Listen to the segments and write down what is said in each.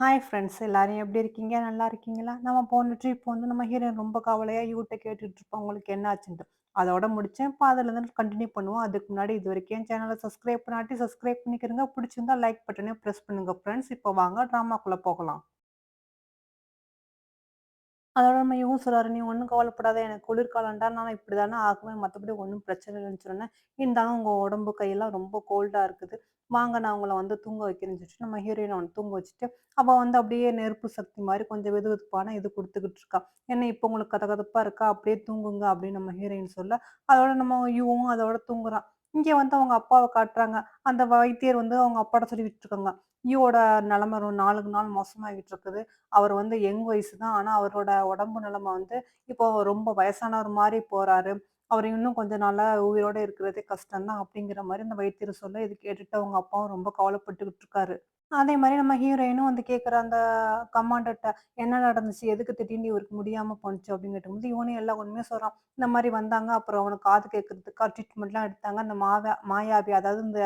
Hi friends எல்லாரும் எப்படி இருக்கீங்க? நல்லா இருக்கீங்களா? நம்ம போன ட்ரிப் வந்து நம்ம ஹீரோயின் ரொம்ப கவலையாக இவர்ட்ட கேட்டுட்டு இருப்போம். உங்களுக்கு என்ன ஆச்சுன்ட்டு. அதோட முடிச்சேன். இப்போ அதுலருந்து கண்டினியூ பண்ணுவோம். அதுக்கு முன்னாடி இதுவரைக்கும் என் சேனலை சப்ஸ்கிரைப் பண்ணாட்டி சப்ஸ்கிரைப் பண்ணிக்கிறங்க. பிடிச்சிருந்தா லைக் பட்டனே ப்ரெஸ் பண்ணுங்க ஃப்ரெண்ட்ஸ். இப்போ வாங்க ட்ராமாக்குள்ளே போகலாம். அதோட நம்ம இவங்க சொல்றாரு, "நீ ஒன்றும் கவலைப்படாத. எனக்கு குளிர்காலம்டா. நான் இப்படி தானே ஆகுவேன். மற்றபடி ஒன்றும் பிரச்சனை இல்லைன்னு சொன்னேன். இருந்தாலும் உங்க உடம்பு கையெல்லாம் ரொம்ப கோல்டா இருக்குது. வாங்க நான் அவங்கள வந்து தூங்க வைக்கிறேன்னு" சொல்லிட்டு நம்ம ஹீரோயினை வந்து தூங்க வச்சுட்டு, அவள் வந்து அப்படியே நெருப்பு சக்தி மாதிரி கொஞ்சம் வெதுவெதுப்பான இது கொடுத்துக்கிட்டு இருக்கா. "என்ன இப்போ உங்களுக்கு கதகதப்பா இருக்கா? அப்படியே தூங்குங்க" அப்படின்னு நம்ம ஹீரோயின் சொல்ல, அதோட நம்ம இவங்க அதோட தூங்குறான். இங்க வந்து அவங்க அப்பாவை காட்டுறாங்க. அந்த வைத்தியர் வந்து அவங்க அப்பாட்ட சொல்லிக்கிட்டு இருக்காங்க. "ஈவோட நிலமை நாலுக்கு நாளுக்கு நாள் மோசமாகிட்டு இருக்குது. அவர் வந்து யங் வயசு தான். ஆனால் அவரோட உடம்பு நிலைமை வந்து இப்போ ரொம்ப வயசானவர் மாதிரி போறாரு. அவர் இன்னும் கொஞ்ச நாளாக உயிரோட இருக்கிறதே கஷ்டம் தான் அப்படிங்கிற மாதிரி அந்த வைத்தியர் சொல்ல, இது கேட்டுட்டு அவங்க அப்பாவும் ரொம்ப கவலைப்பட்டுக்கிட்டு இருக்காரு. அதே மாதிரி நம்ம ஹீரோயினும் வந்து கேட்குற அந்த கமாண்டர்ட்ட, "என்ன நடந்துச்சு? எதுக்கு திடீர்னு இவருக்கு முடியாமல் போணுச்சு?" அப்படின்னு கேட்டபோது, இவனும் எல்லா உண்மையும் சொல்கிறான் இந்த மாதிரி வந்தாங்க. அப்புறம் அவனுக்கு காது கேட்கறதுக்காக ட்ரீட்மெண்ட்லாம் எடுத்தாங்க. அந்த மாவ மாயாவி அதாவது இந்த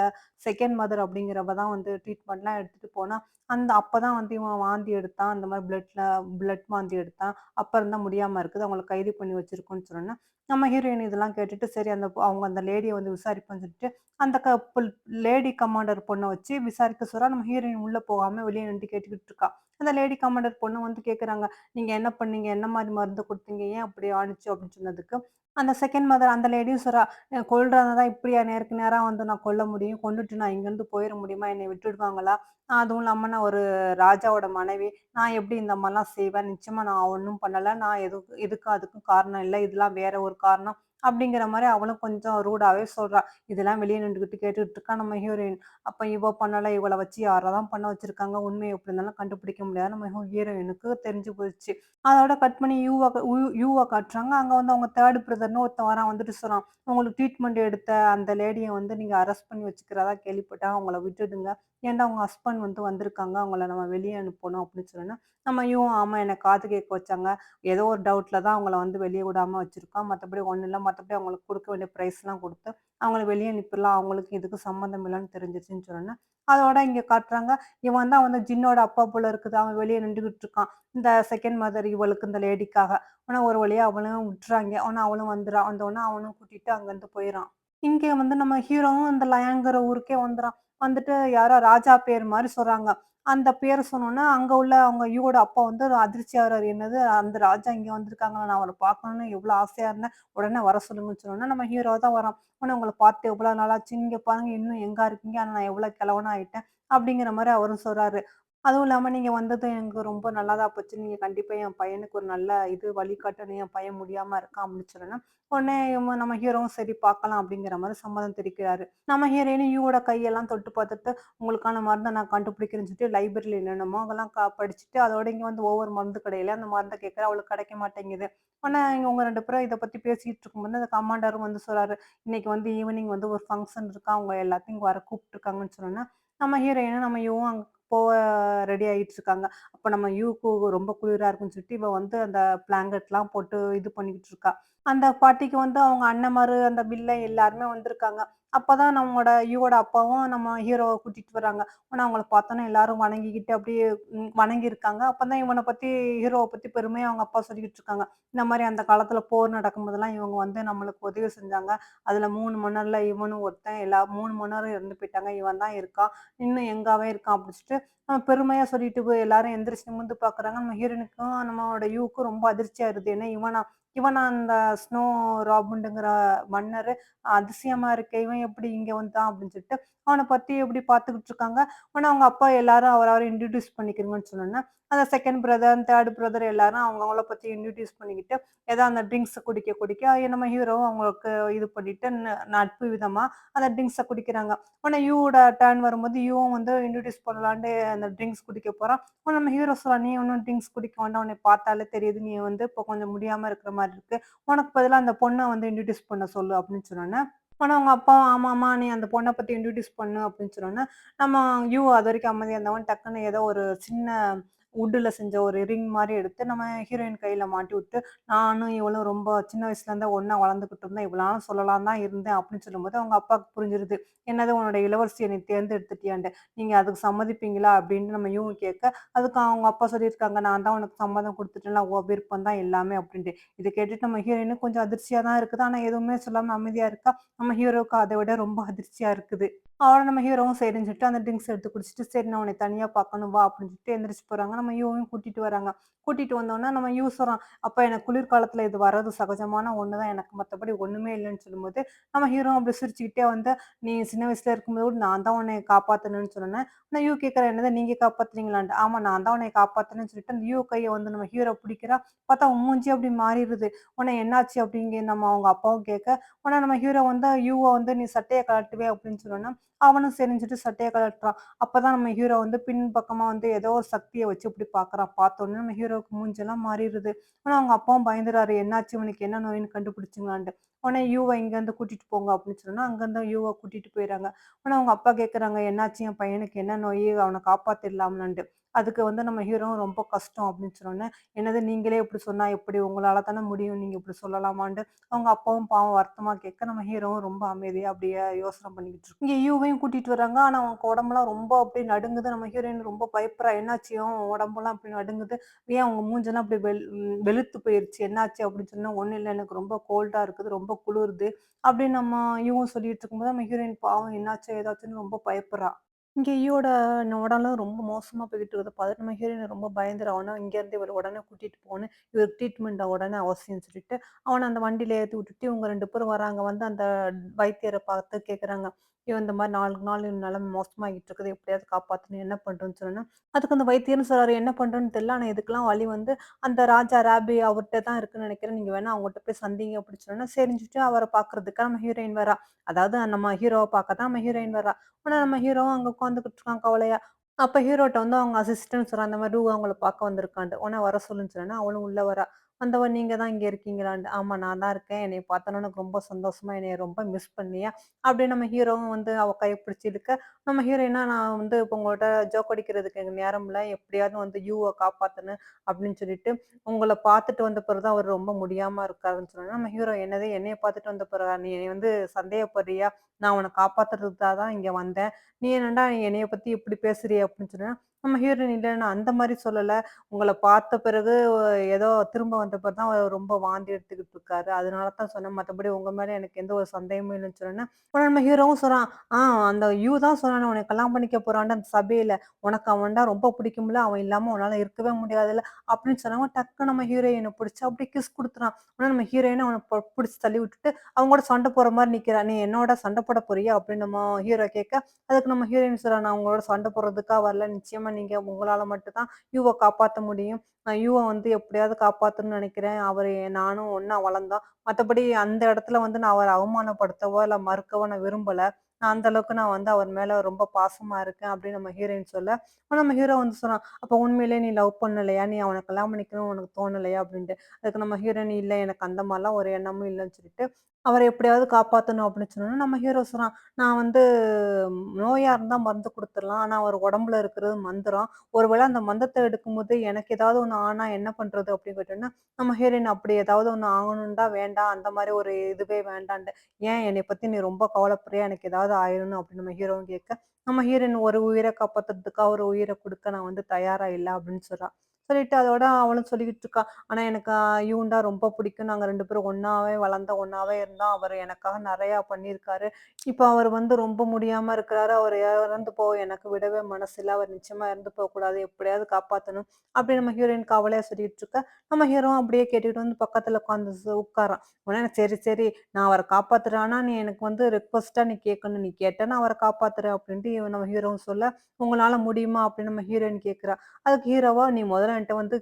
செகண்ட் மதர் அப்படிங்கிறவ தான் வந்து ட்ரீட்மெண்ட்லாம் எடுத்துகிட்டு போனால் அந்த அப்போ தான் வந்து இவன் வாந்தி எடுத்தான். அந்த மாதிரி பிளட்ல பிளட் வாந்தி எடுத்தான். அப்புறம் தான் முடியாமல் இருக்குது. அவங்கள கைது பண்ணி வச்சிருக்கோன்னு சொன்னோனே, நம்ம ஹீரோயின் இதெல்லாம் கேட்டுட்டு, சரி அந்த அவங்க அந்த லேடியை வந்து விசாரிப்போம்ன்னு சொல்லிட்டு, அந்த க லேடி கமாண்டர் பொண்ணை வச்சு விசாரிக்க சொல்கிறா நம்ம ஹீரோயின் உள்ள போகாம வெளியே நின்று கேட்டுக்கிட்டு இருக்கா. அந்த லேடி கமாண்டர் பொண்ணு வந்து கேட்குறாங்க, "நீங்க என்ன பண்ணீங்க? என்ன மாதிரி மருந்து கொடுத்தீங்க ஏன் அப்படி ஆணுச்சு?" அப்படின்னு சொன்னதுக்கு, அந்த செகண்ட் மதர் அந்த லேடியும் சொல்றா, "அ தான் இப்படியா நேருக்கு நேராக வந்து நான் கொல்ல முடியும்? கொண்டுட்டு நான் இங்கேருந்து போயிட முடியுமா? என்னை விட்டுடுவாங்களா? அதுவும் இல்லாமல் நான் ஒரு ராஜாவோட மனைவி. நான் எப்படி இந்த மாதிரிலாம் செய்வேன்? நிச்சயமாக நான் ஒன்றும் பண்ணலை நான் எதுக்கு எதுக்கும் அதுக்கும் காரணம் இல்லை இதெல்லாம் வேற ஒரு காரணம்." அப்படிங்கிற மாதிரி அவளும் கொஞ்சம் ரூடாவே சொல்றா. இதெல்லாம் வெளியே நின்றுக்கிட்டு கேட்டுட்டு இருக்கா நம்ம ஹீரோயின். அப்ப இவ பண்ணல. இவளை வச்சு யாராதான் பண்ண வச்சிருக்காங்க? உண்மையை எப்படி இருந்தாலும் கண்டுபிடிக்க முடியாது. நம்ம ஹீரோயினுக்கு தெரிஞ்சு போயிடுச்சு அதோட கட் பண்ணி யூவா யூ காட்டுறாங்க. அங்க வந்து அவங்க தேர்ட் பிரதர்னு ஒருத்தன் வரான். வந்துட்டு சொல்றான், "உங்களுக்கு ட்ரீட்மெண்ட் எடுத்த அந்த லேடியை வந்து நீங்க அரெஸ்ட் பண்ணி வச்சுக்கிறதா கேள்விப்பட்டா அவங்கள விட்டுடுங்க. ஏன்டா அவங்க ஹஸ்பண்ட் வந்து வந்திருக்காங்க. அவங்கள நம்ம வெளியே அனுப்பணும்." அப்படின்னு சொன்னோன்னா நம்ம ஐயோ "ஆமா என்னை காது கேட்க வச்சாங்க. ஏதோ ஒரு டவுட்ல தான் அவங்கள வந்து வெளியே விடாம வச்சிருக்கோம். மத்தபடி ஒண்ணும் இல்லை மற்றபடி அவங்களுக்கு கொடுக்க வேண்டிய ப்ரைஸ்லாம் கொடுத்து அவங்கள வெளியே அனுப்பிடலாம். அவங்களுக்கு இதுக்கு சம்மந்தம் இல்லைன்னு தெரிஞ்சிருச்சுன்னு சொன்னேன் அதோட இங்கே காட்டுறாங்க. இவன் தான் வந்து ஜின்னோட அப்பா போல இருக்குது. அவன் வெளியே நின்றுக்கிட்டு இருக்கான். இந்த செகண்ட் மதர் இவளுக்கு இந்த லேடிக்காக. ஆனால் ஒரு வழியா அவளும் விட்டுறாங்க ஆனால் அவளும் வந்துறா. வந்தோனே அவனும் கூட்டிட்டு அங்கேருந்து போயிடறான் இங்கே வந்து நம்ம ஹீரோவும் அந்த லயாங்கிற ஊருக்கே வந்துடான் வந்துட்டு யாரோ ராஜா பேர் மாதிரி சொல்கிறாங்க அந்த பேரை சொன்னோன்னா அங்கே உள்ள அவங்க ஐயோட அப்பா வந்து ஒரு அதிர்ச்சி என்னது அந்த ராஜா இங்கே வந்திருக்காங்களா? நான் அவளை பார்க்கணும்னு எவ்வளோ ஆசையாக இருந்தேன். உடனே வர சொல்லுங்கன்னு சொன்னோன்னா நம்ம ஹீரோ தான் வரோம் உடனே உங்களை பார்த்து எவ்வளோ நாளாச்சு. இங்கே பாருங்க இன்னும் எங்கே இருக்கீங்க. ஆனால் நான் எவ்வளோ கிழவனாக ஆயிட்டேன். அப்படிங்கிற மாதிரி அவரும் சொல்கிறாரு அதுவும் இல்லாமல் நீங்கள் வந்தது எனக்கு ரொம்ப நல்லதாக போச்சு. நீங்கள் கண்டிப்பாக என் பையனுக்கு ஒரு நல்ல இது வழிகாட்டணும். என் பையன் முடியாமல் இருக்கான் அப்படின்னு சொன்னோனே, உடனே நம்ம ஹீரோவும் சரி பார்க்கலாம் அப்படிங்கிற மாதிரி சம்மதம் தெரிவிக்கிறாரு. நம்ம ஹீரோயினும் ஈவோட கையெல்லாம் தொட்டு பார்த்துட்டு, உங்களுக்கான மருந்தை நான் கண்டுபிடிக்கிறேன்னு சொல்லிட்டு லைப்ரரியில் என்னென்னமோ அதெல்லாம் க படிச்சுட்டு, அதோட இங்கே வந்து ஒவ்வொரு மருந்து கடையில அந்த மருந்தை கேட்குறேன் அவளுக்கு கிடைக்க மாட்டேங்குது. ஆனால் இங்கே உங்கள் ரெண்டு பேரும் இதை பற்றி பேசிகிட்டு இருக்கும்போது, அந்த கமாண்டரும் வந்து சொல்கிறாரு "இன்னைக்கு வந்து ஈவினிங் வந்து ஒரு ஃபங்க்ஷன் இருக்கா. அவங்க எல்லாத்தையும் வர கூப்பிட்டுருக்காங்கன்னு சொன்னோன்னா நம்ம ஹீரோயினும் நம்ம யூவும் அங்கே போக ரெடி ஆகிட்டு இருக்காங்க. அப்போ நம்ம யூக்கு ரொம்ப குளிராக இருக்கும்னு சொல்லிட்டு, இவள் வந்து அந்த பிளாங்கெட்லாம் போட்டு இது பண்ணிக்கிட்டு இருக்கா. அந்த பார்ட்டிக்கு வந்து அவங்க அண்ணமாரு, அந்த பில்லை எல்லாருமே வந்திருக்காங்க. அப்பதான் நம்மளோட யூவோட அப்பாவும் நம்ம ஹீரோவை கூட்டிட்டு வராங்க. ஆனா அவங்கள பார்த்தோன்னா எல்லாரும் வணங்கிக்கிட்டு அப்படியே வணங்கியிருக்காங்க. அப்பதான் இவனை பத்தி ஹீரோவை பத்தி பெருமையாக அவங்க அப்பா சொல்லிக்கிட்டு இருக்காங்க. இந்த மாதிரி அந்த காலத்துல போர் நடக்கும்போதெல்லாம் இவங்க வந்து நம்மளுக்கு உதவி செஞ்சாங்க. அதுல மூணு மன்னர்ல இவனும் ஒருத்தன். எல்லா மூணு மன்னரும் இறந்து போயிட்டாங்க. இவன் தான் இருக்கான். இன்னும் எங்காவே இருக்கான் அப்படிச்சுட்டு நம்ம பெருமையா சொல்லிட்டு போய் எல்லாரும் எந்திரிச்சு நிமிர்ந்து பார்க்குறாங்க. நம்ம ஹீரோனுக்கும் நம்மளோட யூக்கும் ரொம்ப அதிர்ச்சியா இருக்குது ஏன்னா இவனா இவன் அந்த ஸ்னோ ராபுண்டுங்கிற மன்னர் அதிசயமா இருக்க இவன் எப்படி இங்க வந்தான்? அப்படின்னு சொல்லிட்டு, அவனை பத்தி எப்படி பார்த்துக்கிட்டு இருக்காங்க. ஆனா அவங்க அப்பா எல்லாரும் அவரை அவரை இன்ட்ரடியூஸ் பண்ணிக்கிறீங்கன்னு சொன்னோன்னா அந்த செகண்ட் பிரதர், தேர்ட் பிரதர் எல்லாரும் அவங்கவுங்கள பத்தி இன்ட்ரடியூஸ் பண்ணிக்கிட்டு, ஏதோ அந்த ட்ரிங்க்ஸை குடிக்க குடிக்க நம்ம ஹீரோவும் அவங்களுக்கு இது பண்ணிட்டு ந நட்பு விதமா அந்த ட்ரிங்க்ஸை குடிக்கிறாங்க. உடனே யூவோட டேர்ன் வரும்போது யூவும் வந்து இன்ட்ரடியூஸ் பண்ணலான்ட்டு அந்த ட்ரிங்க்ஸ் குடிக்க போறான். அப்ப நம்ம ஹீரோ "நீ ஒன்றும் ட்ரிங்க்ஸ் குடிக்க வேண்டாம். உன்னை பார்த்தாலே தெரியுது. நீ வந்து இப்போ கொஞ்சம் முடியாம இருக்கிற மாதிரி இருக்கு. உனக்கு பதிலாக அந்த பொண்ணை வந்து இன்ட்ரடியூஸ் பண்ண சொல்லு" அப்படின்னு சொன்னோனே, ஆனால் அவங்க அப்பாவும், ஆமாம் நீ அந்த பொண்ணை பற்றி இன்ட்ரடியூஸ் பண்ணு" அப்படின்னு சொன்னோன்னே நம்ம யூ அது வரைக்கும் அமைதியாக இருந்தவன் டக்குன்னு ஏதோ ஒரு சின்ன வுட்டில் செஞ்ச ஒரு ரிங் மாதிரி எடுத்து நம்ம ஹீரோயின் கையில் மாட்டி விட்டு, நானும் இவளும் ரொம்ப சின்ன வயசுலேருந்தே ஒன்றா வளர்ந்துக்கிட்டு இருந்தேன் இவ்வளோ சொல்லலாம் சொல்லலான்னு தான் இருந்தேன் அப்படின்னு சொல்லும்போது, அவங்க அப்பாவுக்கு புரிஞ்சிருது. என்னது உன்னோட இளவரசியை நீ தேர்ந்தெடுத்துட்டியான்ட்டு. நீங்கள் அதுக்கு சம்மதிப்பீங்களா? அப்படின்னு நம்ம இவங்க கேட்க, அதுக்கு அவங்க அப்பா சொல்லியிருக்காங்க, நான் தான் உனக்கு சம்மதம் கொடுத்துட்டேன்னா ஓ விருப்பம் தான் எல்லாமே அப்படின்ட்டு. இதை கேட்டுட்டு நம்ம ஹீரோயினும் கொஞ்சம் அதிர்ச்சியாக தான் இருக்குது. ஆனால் எதுவுமே சொல்லாமல் அமைதியாக இருக்கா. நம்ம ஹீரோவுக்கு அதை விட ரொம்ப அதிர்ச்சியாக இருக்குது. அவன நம்ம ஹீரோவும் சரின்னு சொல்லிட்டு அந்த ட்ரிங்க்ஸ் எடுத்து குடிச்சிட்டு, சரி நான் உன்னை தனியாக பார்க்கணும் வா அப்படின்னு சொல்லிட்டு எந்திரிச்சு போகிறாங்க நம்ம யூவையும் கூட்டிட்டு வராங்க. கூட்டிட்டு வந்தோனே நம்ம யூ சொல்றான், அப்ப எனக்கு குளிர்காலத்துல இது வர்றது சகஜமான ஒண்ணுதான் எனக்கு மத்தபடி ஒண்ணுமே இல்லைன்னு சொல்லும்போது, நம்ம ஹீரோ அப்படி சிரிச்சுக்கிட்டே வந்து, நீ சின்ன வயசுல இருக்கும்போது கூட நான் தான் உன்னை காப்பாத்தணும்னு சொன்னேன் நான் யூ கேட்கற என்னதான் நீங்க காப்பாத்துறீங்களான்ட்டு ஆமா நான் தான் உன்னை காப்பாத்துனேன்னு சொல்லிட்டு, அந்த யூ கையை வந்து நம்ம ஹீரோ பிடிக்கிறா. பார்த்தா மூஞ்சி அப்படி மாறிடுது உன்னை என்னாச்சு அப்படிங்க நம்ம அவங்க அப்பாவும் கேட்க, உடனே நம்ம ஹீரோ வந்து யூவை வந்து நீ சட்டையை கழட்டுவே அப்படின்னு சொன்னோன்னா அவனும் சரின்னு சட்டையை கலட்டுறான் கழட்டுறான். அப்பதான் நம்ம ஹீரோ வந்து பின்பக்கமா வந்து ஏதோ ஒரு வச்சு இப்படி பார்க்குறா பார்த்தோன்னே நம்ம ஹீரோவுக்கு மூஞ்செல்லாம் மாறிடுது. ஆனால் அவங்க அப்பாவும் பயந்துறாரு. என்னாச்சு? இவனுக்கு என்ன நோயின்னு கண்டுபிடிச்சிங்களான்ட்டு. உடனே யூவை இங்கேருந்து கூட்டிட்டு போங்க அப்படின்னு சொன்னால் அங்கேருந்து யூவை கூட்டிட்டு போயிடுறாங்க. உடனே அவங்க அப்பா கேட்குறாங்க, என்னாச்சு? என் பையனுக்கு என்ன நோய்? அவனை காப்பாத்திடலாம்லன்ட்டு. அதுக்கு வந்து நம்ம ஹீரோவும் ரொம்ப கஷ்டம் அப்படின்னு சொன்னோன்னே என்னது நீங்களே இப்படி சொன்னா எப்படி? உங்களால தானே முடியும். நீங்க இப்படி சொல்லலாமான்ட்டு அவங்க அப்பாவும் பாவம் வருத்தமா கேட்க, நம்ம ஹீரோவும் ரொம்ப அமைதியா அப்படியே யோசனை பண்ணிக்கிட்டு இருக்கும் இங்க யூவையும் கூட்டிட்டு வராங்க. ஆனா அவங்க உடம்பெல்லாம் ரொம்ப அப்படியே நடுங்குது. நம்ம ஹீரோயின் ரொம்ப பயப்படுறா. என்னாச்சு? உடம்புலாம் அப்படி நடுங்குது. ஏன் அவங்க மூஞ்செல்லாம் அப்படி வெள் வெளுத்து போயிருச்சு. என்னாச்சு? அப்படின்னு சொன்னா, ஒன்றும் இல்லை எனக்கு ரொம்ப கோல்டா இருக்குது. ரொம்ப குளிருது. அப்படின்னு நம்ம இவங்க சொல்லிட்டு இருக்கும்போது, நம்ம ஹீரோயின் பாவம் என்னாச்சு? ஏதாச்சுன்னு ரொம்ப பயப்படுறா. இங்கே ஈயோட உடலும் ரொம்ப மோசமா போய்கிட்டு இருக்குது. பார்த்துட்டு மணி ஹீரோயின் ரொம்ப பயந்துறா. அவன இங்கேருந்து இவள உடனே கூட்டிட்டு போன்னு, இவருக்கு ட்ரீட்மெண்ட் உடனே அவசியம்னு சொல்லிட்டு, அவன அந்த வண்டியில ஏத்தி விட்டுட்டு இவங்க 2 பேரும் வராங்க. வந்து அந்த வைத்தியர பார்த்து கேட்குறாங்க. இவன் இந்த மாதிரி நாலு நாள் இவன் மோசமாகிட்டு இருக்குது. எப்படியாவது காப்பாற்றணும் என்ன பண்ணுறோன்னு சொன்னோனே, அதுக்கு அந்த வைத்தியர்னு சொல்கிறாரு என்ன பண்ணுறேன்னு தெரியல. ஆனால் இதுக்கெல்லாம் வழி வந்து அந்த ராஜா ராபி அவர்கிட்ட தான் இருக்குன்னு நினைக்கிறேன். நீங்க வேணா அவங்ககிட்ட போய் சந்திங்க அப்படின்னு சொன்னோன்னா சரின்னு அவரை பார்க்கறதுக்கு நம்ம ஹீரோயின் வரா. அதாவது நம்ம ஹீரோவை பார்க்க தான் நம்ம ஹீரோயின் வரா. ஆனால் நம்ம ஹீரோவும் அங்கே உட்காந்துக்கிட்டு இருக்கான் கவலையா. அப்போ ஹீரோட்ட வந்து அவங்க அசிஸ்டன்ட் சொல்றான், அந்த மாதிரி ரூ அவங்கள பார்க்க வந்திருக்காண்டு உடனே வர சொல்லுன்னு சொன்னா அவளும் உள்ள வரா. வந்தவ நீங்க தான் இங்க இருக்கீங்களான்ட்டு. ஆமா நான் தான் இருக்கேன். என்னை பார்த்தோன்னு எனக்கு ரொம்ப சந்தோஷமா, என்னை ரொம்ப மிஸ் பண்ணியா? அப்படியே நம்ம ஹீரோவும் வந்து அவ கை பிடிச்சி இருக்க நம்ம ஹீரோயினா நான் வந்து இப்ப உங்கள்ட்ட ஜோக் அடிக்கிறதுக்கு எங்கள் நேரம் இல்ல. எப்படியாவது வந்து யூவை காப்பாத்தணும் அப்படின்னு சொல்லிட்டு, உங்களை பார்த்துட்டு வந்த பிறகு தான் அவர் ரொம்ப முடியாம இருக்காருன்னு சொன்னோனே, நம்ம ஹீரோ என்னது என்னைய பார்த்துட்டு வந்த பிறகு நீ என்னை வந்து சந்தேகப்படுறியா? நான் உன்ன காப்பாத்துறதுக்காக தான் இங்க வந்தேன். நீ என்னடா என்னைய பத்தி இப்படி பேசுறிய அப்படின்னு சொன்னா, நம்ம ஹீரோயின் இல்லைன்னா நான் அந்த மாதிரி சொல்லலை உங்களை பார்த்த பிறகு ஏதோ திரும்ப வந்த பிறகு தான் ரொம்ப வாந்தி எடுத்துக்கிட்டு இருக்காரு. அதனால தான் சொன்னேன். மற்றபடி உங்கள் மேலே எனக்கு எந்த ஒரு சந்தேகமும் இல்லைன்னு சொன்னேன்னா உடனே நம்ம ஹீரோவும் சொல்கிறான் ஆ அந்த யூ தான் சொன்னான் உனக்கு கல்யாணம் பண்ணிக்க போகிறான் அந்த சபையில. உனக்கு அவன்டா ரொம்ப பிடிக்கும்ல. அவன் இல்லாமல் உன்னால் இருக்கவே முடியாதுல்ல. அப்படின்னு சொன்னவன் டக்கு நம்ம ஹீரோயினை பிடிச்சி அப்படியே கிஸ் கொடுத்துறான் உடனே நம்ம ஹீரோயினை அவனை பிடிச்சி தள்ளி விட்டுட்டு, அவங்க கூட சண்டை போகிற மாதிரி நிற்கிறான் நீ என்னோட சண்டை போட போறியா? அப்படின்னு நம்ம ஹீரோ கேட்க, அதுக்கு நம்ம ஹீரோயின் சொல்கிறான் நான் அவங்களோட சண்டை போடுறதுக்காக வரல. இல்லாமல் நீங்க உங்களால மட்டும்தான் யூவை காப்பாற்ற முடியும். நான் வந்து எப்படியாவது காப்பாத்தணும்னு நினைக்கிறேன். அவர் நானும் ஒன்றா வளர்ந்தோம். மத்தபடி அந்த இடத்துல வந்து நான் அவரை அவமானப்படுத்தவோ, இல்லை மறுக்கவோ நான் விரும்பல. நான் அந்த அளவுக்கு நான் வந்து அவர் மேல ரொம்ப பாசமா இருக்கேன் அப்படின்னு நம்ம ஹீரோயின் சொல்ல, நம்ம ஹீரோ வந்து சொல்றான், அப்ப உண்மையிலேயே நீ லவ் பண்ணலையா? நீ அவனை கல்யாணம் பண்ணிக்கணும்னு உனக்கு தோணலையா? அப்படின்ட்டு. அதுக்கு நம்ம ஹீரோயின் இல்லை எனக்கு அந்த மாதிரிலாம் ஒரு எண்ணமும் இல்லைன்னு சொல்லிட்டு, அவரை எப்படியாவது காப்பாற்றணும் அப்படின்னு சொன்னோன்னா நம்ம ஹீரோ சொல்கிறான் நான் வந்து நோயாக இருந்தால் மருந்து கொடுத்துடலாம் ஆனால் அவர் உடம்புல இருக்கிறது மந்திரம். ஒருவேளை அந்த மந்தத்தை எடுக்கும்போது எனக்கு ஏதாவது ஒன்று ஆனால் என்ன பண்ணுறது அப்படின்னு கேட்டோன்னா நம்ம ஹீரோயின் அப்படி ஏதாவது ஒன்று ஆகணும்டா வேண்டாம். அந்த மாதிரி ஒரு இதுவே வேண்டான்ட்டு. ஏன் என்னை பற்றி நீ ரொம்ப கவலைப்படுறியா? எனக்கு ஏதாவது ஆயிடணும் அப்படின்னு நம்ம ஹீரோவும் கேட்க, நம்ம ஹீரோயின் ஒரு உயிரை காப்பாத்துறதுக்காக ஒரு உயிரை கொடுக்க நான் வந்து தயாராக இல்லை அப்படின்னு சொல்கிறான் சொல்லிட்டு அதோட அவளும் சொல்லிக்கிட்டு இருக்கா. ஆனா எனக்கு யூண்டா ரொம்ப பிடிக்கும். நாங்க ரெண்டு பேரும் ஒன்னாவே வளர்ந்த ஒன்னாவே இருந்தோம். அவர் எனக்காக நிறைய பண்ணியிருக்காரு. இப்ப அவர் வந்து ரொம்ப முடியாம இருக்கிறாரு. அவர் இறந்து போக எனக்கு விடவே மனசில்ல. அவர் நிச்சயமா இறந்து போகக்கூடாது. எப்படியாவது காப்பாத்தணும். அப்படி நம்ம ஹீரோயின் கவலையா சொல்லிட்டு இருக்க, நம்ம ஹீரோ அப்படியே கேட்டுக்கிட்டு வந்து பக்கத்துல உட்காந்து உட்காரான் உட்கார்றான். உடனே சரி, சரி நான் அவரை காப்பாத்துறானா நீ எனக்கு வந்து ரெக்வெஸ்ட்டா நீ கேட்கணும். நீ கேட்டா நான் அவர காப்பாத்துறேன் அப்படின்ட்டு நம்ம ஹீரோவும் சொல்ல, உங்களால முடியுமா? அப்படின்னு நம்ம ஹீரோயின் கேட்கிறா. அதுக்கு ஹீரோவா நீ முதல்ல என்ட்ட வந்து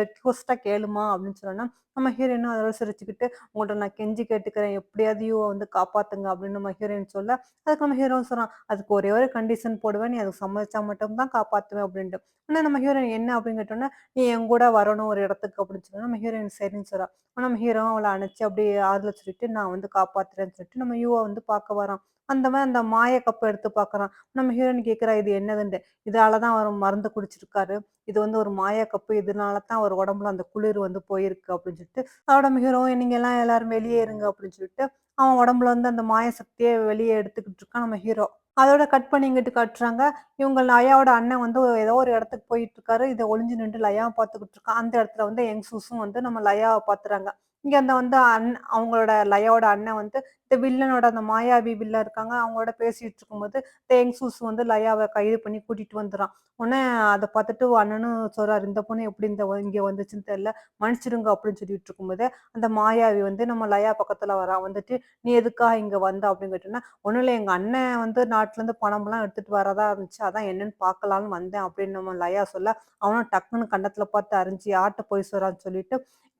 ரெக்வஸ்ட்டாக கேளுமா அப்படின்னு சொன்னோன்னா நம்ம ஹீரோயினும் அதோட சிரிச்சுக்கிட்டு, உங்கள்கிட்ட நான் கெஞ்சி கேட்டுக்கிறேன். எப்படியாவது யூவ வந்து காப்பாத்துங்க அப்படின்னு நம்ம ஹீரோயின் சொல்ல, அதுக்கு நம்ம ஹீரோவும் சொல்றான், அதுக்கு ஒரே ஒரு கண்டிஷன் போடுவேன். நீ அதுக்கு சம்மதிச்சா மட்டும் தான் காப்பாற்றுவேன் அப்படின்ட்டு. ஆனால் நம்ம ஹீரோயின் என்ன அப்படின்னு கேட்டோன்னா நீ என் கூட வரணும் ஒரு இடத்துக்கு அப்படின்னு சொல்லி நம்ம ஹீரோயின் சரின்னு சொல்கிறான் நம்ம ஹீரோ அவளை அணைச்சு அப்படியே ஆறுதல் சொல்லிட்டு, நான் வந்து காப்பாத்துறேன்னு சொல்லிட்டு நம்ம யூவை வந்து பார்க்க வரான். அந்த மாதிரி அந்த மாய கப்பை எடுத்து பார்க்குறான். நம்ம ஹீரோயின் கேட்குறா "இது என்னதுன்ட்டு?" "இதால தான் அவர் மருந்து குடிச்சிருக்காரு. இது வந்து ஒரு மாய கப்பு. இதனால தான் அவர் உடம்புல அந்த குளிர் வந்து போயிருக்கு." அப்படின்னு சொல்லிட்டு, அதோட ஹீரோயின் ஹீரோ, எல்லாம் எல்லாரும் வெளியே இருங்க." அப்படின்னு சொல்லிட்டு, அவன் உடம்புல வந்து அந்த மாய சக்தியை வெளியே எடுத்துக்கிட்டு இருக்கான் நம்ம ஹீரோ. அதோட கட் பண்ணிங்கிட்டு காட்டுறாங்க. இவங்க லயாவோட அண்ணன் வந்து ஏதோ ஒரு இடத்துக்கு போயிட்டுருக்காரு. இதை ஒளிஞ்சு நின்று லயாவ பார்த்துக்கிட்டு இருக்கான். அந்த இடத்துல வந்து யங் சூஸும் வந்து நம்ம லயாவை பார்த்துறாங்க. இங்க அந்த வந்து அண் அவங்களோட லயாவோட அண்ணன் வந்து இந்த வில்லனோட அந்த மாயாவி வில்லன் இருக்காங்க. அவங்களோட பேசிட்டு இருக்கும்போது, தேங் சூஸ் வந்து லயாவை கைது பண்ணி கூட்டிட்டு வந்துடுறான் உடனே அதை பார்த்துட்டு அண்ணனும் சொல்றாரு, "இந்த பொண்ணு எப்படி இந்த இங்கே இங்க வந்துச்சுன்னு தெரியல. மன்னிச்சிடுங்க." அப்படின்னு சொல்லிட்டு இருக்கும்போது, அந்த மாயாவி வந்து நம்ம லயா பக்கத்துல வரா. வந்துட்டு, "நீ எதுக்காக இங்க வந்த?" அப்படின்னு கேட்டோன்னா ஒன்றும் இல்லை எங்க அண்ணன் வந்து நாட்டுலருந்து பணம்லாம் எடுத்துட்டு வரதா இருந்துச்சு. அதான் என்னன்னு பார்க்கலான்னு வந்தேன்." அப்படின்னு நம்ம லயா சொல்ல, அவனும் டக்குன்னு கண்டத்துல பார்த்து அறிஞ்சு யார்கிட்ட போய் சொல்றான்னு சொல்லிட்டு,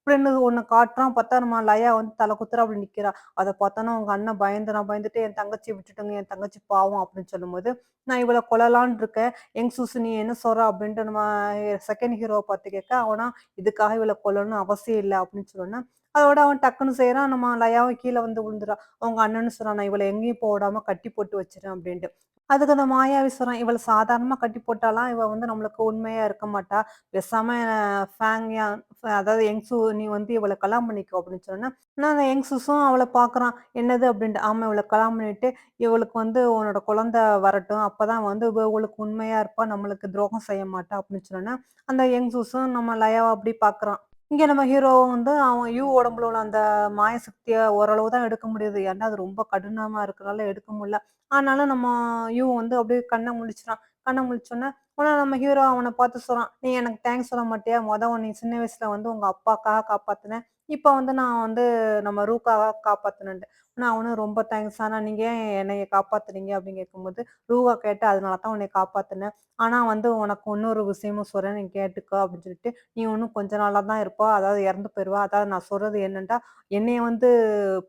அப்படின்னு ஒண்ணு காட்டுறான். பார்த்தா நம்ம லயா வந்து தலை குத்துறா அப்படி நிக்கிறா. அதை பார்த்தோனே அவங்க அண்ணன் பயந்துறான். பயந்துட்டு, "என் தங்கச்சி விட்டுட்டுங்க என் தங்கச்சி பாவம்." அப்படின்னு சொல்லும்போது, "நான் இவள கொல்லலான்னு இருக்கேன். எங் சூசு நீ என்ன சொல்ற?" அப்படின்ட்டு நம்ம செகண்ட் ஹீரோவ பார்த்து கேட்க, அவனா, "இதுக்காக இவள கொல்லணும்னு அவசியம் இல்லை அப்படின்னு சொன்னோனே, அதோட அவன் டக்குன்னு செய்கிறான் நம்ம லயாவும் கீழே வந்து விழுந்துறான் அவங்க அண்ணன் சொல்றான், "நான் இவளை எங்கேயும் போடாமல் கட்டி போட்டு வச்சுர்றேன்." அப்படின்ட்டு. அதுக்கு அந்த மாயாவி சொல்றான், இவளை சாதாரணமா கட்டி போட்டாலாம் இவ வந்து நம்மளுக்கு உண்மையா இருக்க மாட்டா. பேசாம ஃபேங்யான் அதாவது யங்ஸு நீ வந்து இவளை கல்யாணம் பண்ணிக்கோ." அப்படின்னு சொன்னோனே, நான் அந்த யங்ஸுஸும் அவளை பார்க்குறான். என்னது அப்படின்ட்டு. ஆமா இவளை கல்யாணம் பண்ணிட்டு, இவளுக்கு வந்து உன்னோட குழந்தை வரட்டும். அப்பதான் வந்து இவளுக்கு உண்மையா இருப்பா. நம்மளுக்கு துரோகம் செய்ய மாட்டா அப்படின்னு சொன்னோன்னே அந்த யங்ஸுஸும் நம்ம லயாவை அப்படி பார்க்குறான். இங்கே நம்ம ஹீரோ வந்து அவன் யூ உடம்புல உள்ள அந்த மாய சக்தியை ஓரளவு தான் எடுக்க முடியுது. ஏன்னா அது ரொம்ப கடினமாக இருக்கிறனால எடுக்க முடியல. ஆனாலும் நம்ம யூ வந்து அப்படியே கண்ணை முழிச்சுறான். கண்ணை முழிச்சோனே, உடனே நம்ம ஹீரோ அவனை பார்த்து சொல்கிறான் "நீ எனக்கு தேங்க்ஸ் சொல்ல மாட்டியா? மொதல் நீ சின்ன வயசில் வந்து உங்கள் அப்பாக்காக காப்பாற்றினேன் இப்போ வந்து நான் வந்து நம்ம ரூக்காக காப்பாற்றினேன்ட்டு நான் அவனும் ரொம்ப தேங்க்ஸ். ஆனால் நீங்கள் ஏன் என்னைய காப்பாத்துறீங்க அப்படின்னு கேட்கும்போது, ரூவா கேட்டு அதனால தான் உன்னைய காப்பாத்தினேன் ஆனால் வந்து உனக்கு இன்னொரு விஷயமும் சொல்கிறேன் நீ கேட்டுக்கோ அப்படின்னு சொல்லிட்டு, "நீ இன்னும் கொஞ்ச நாளாக தான் இருப்ப. அதாவது இறந்து போயிடுவா அதாவது நான் சொல்றது என்னென்னா என்னைய வந்து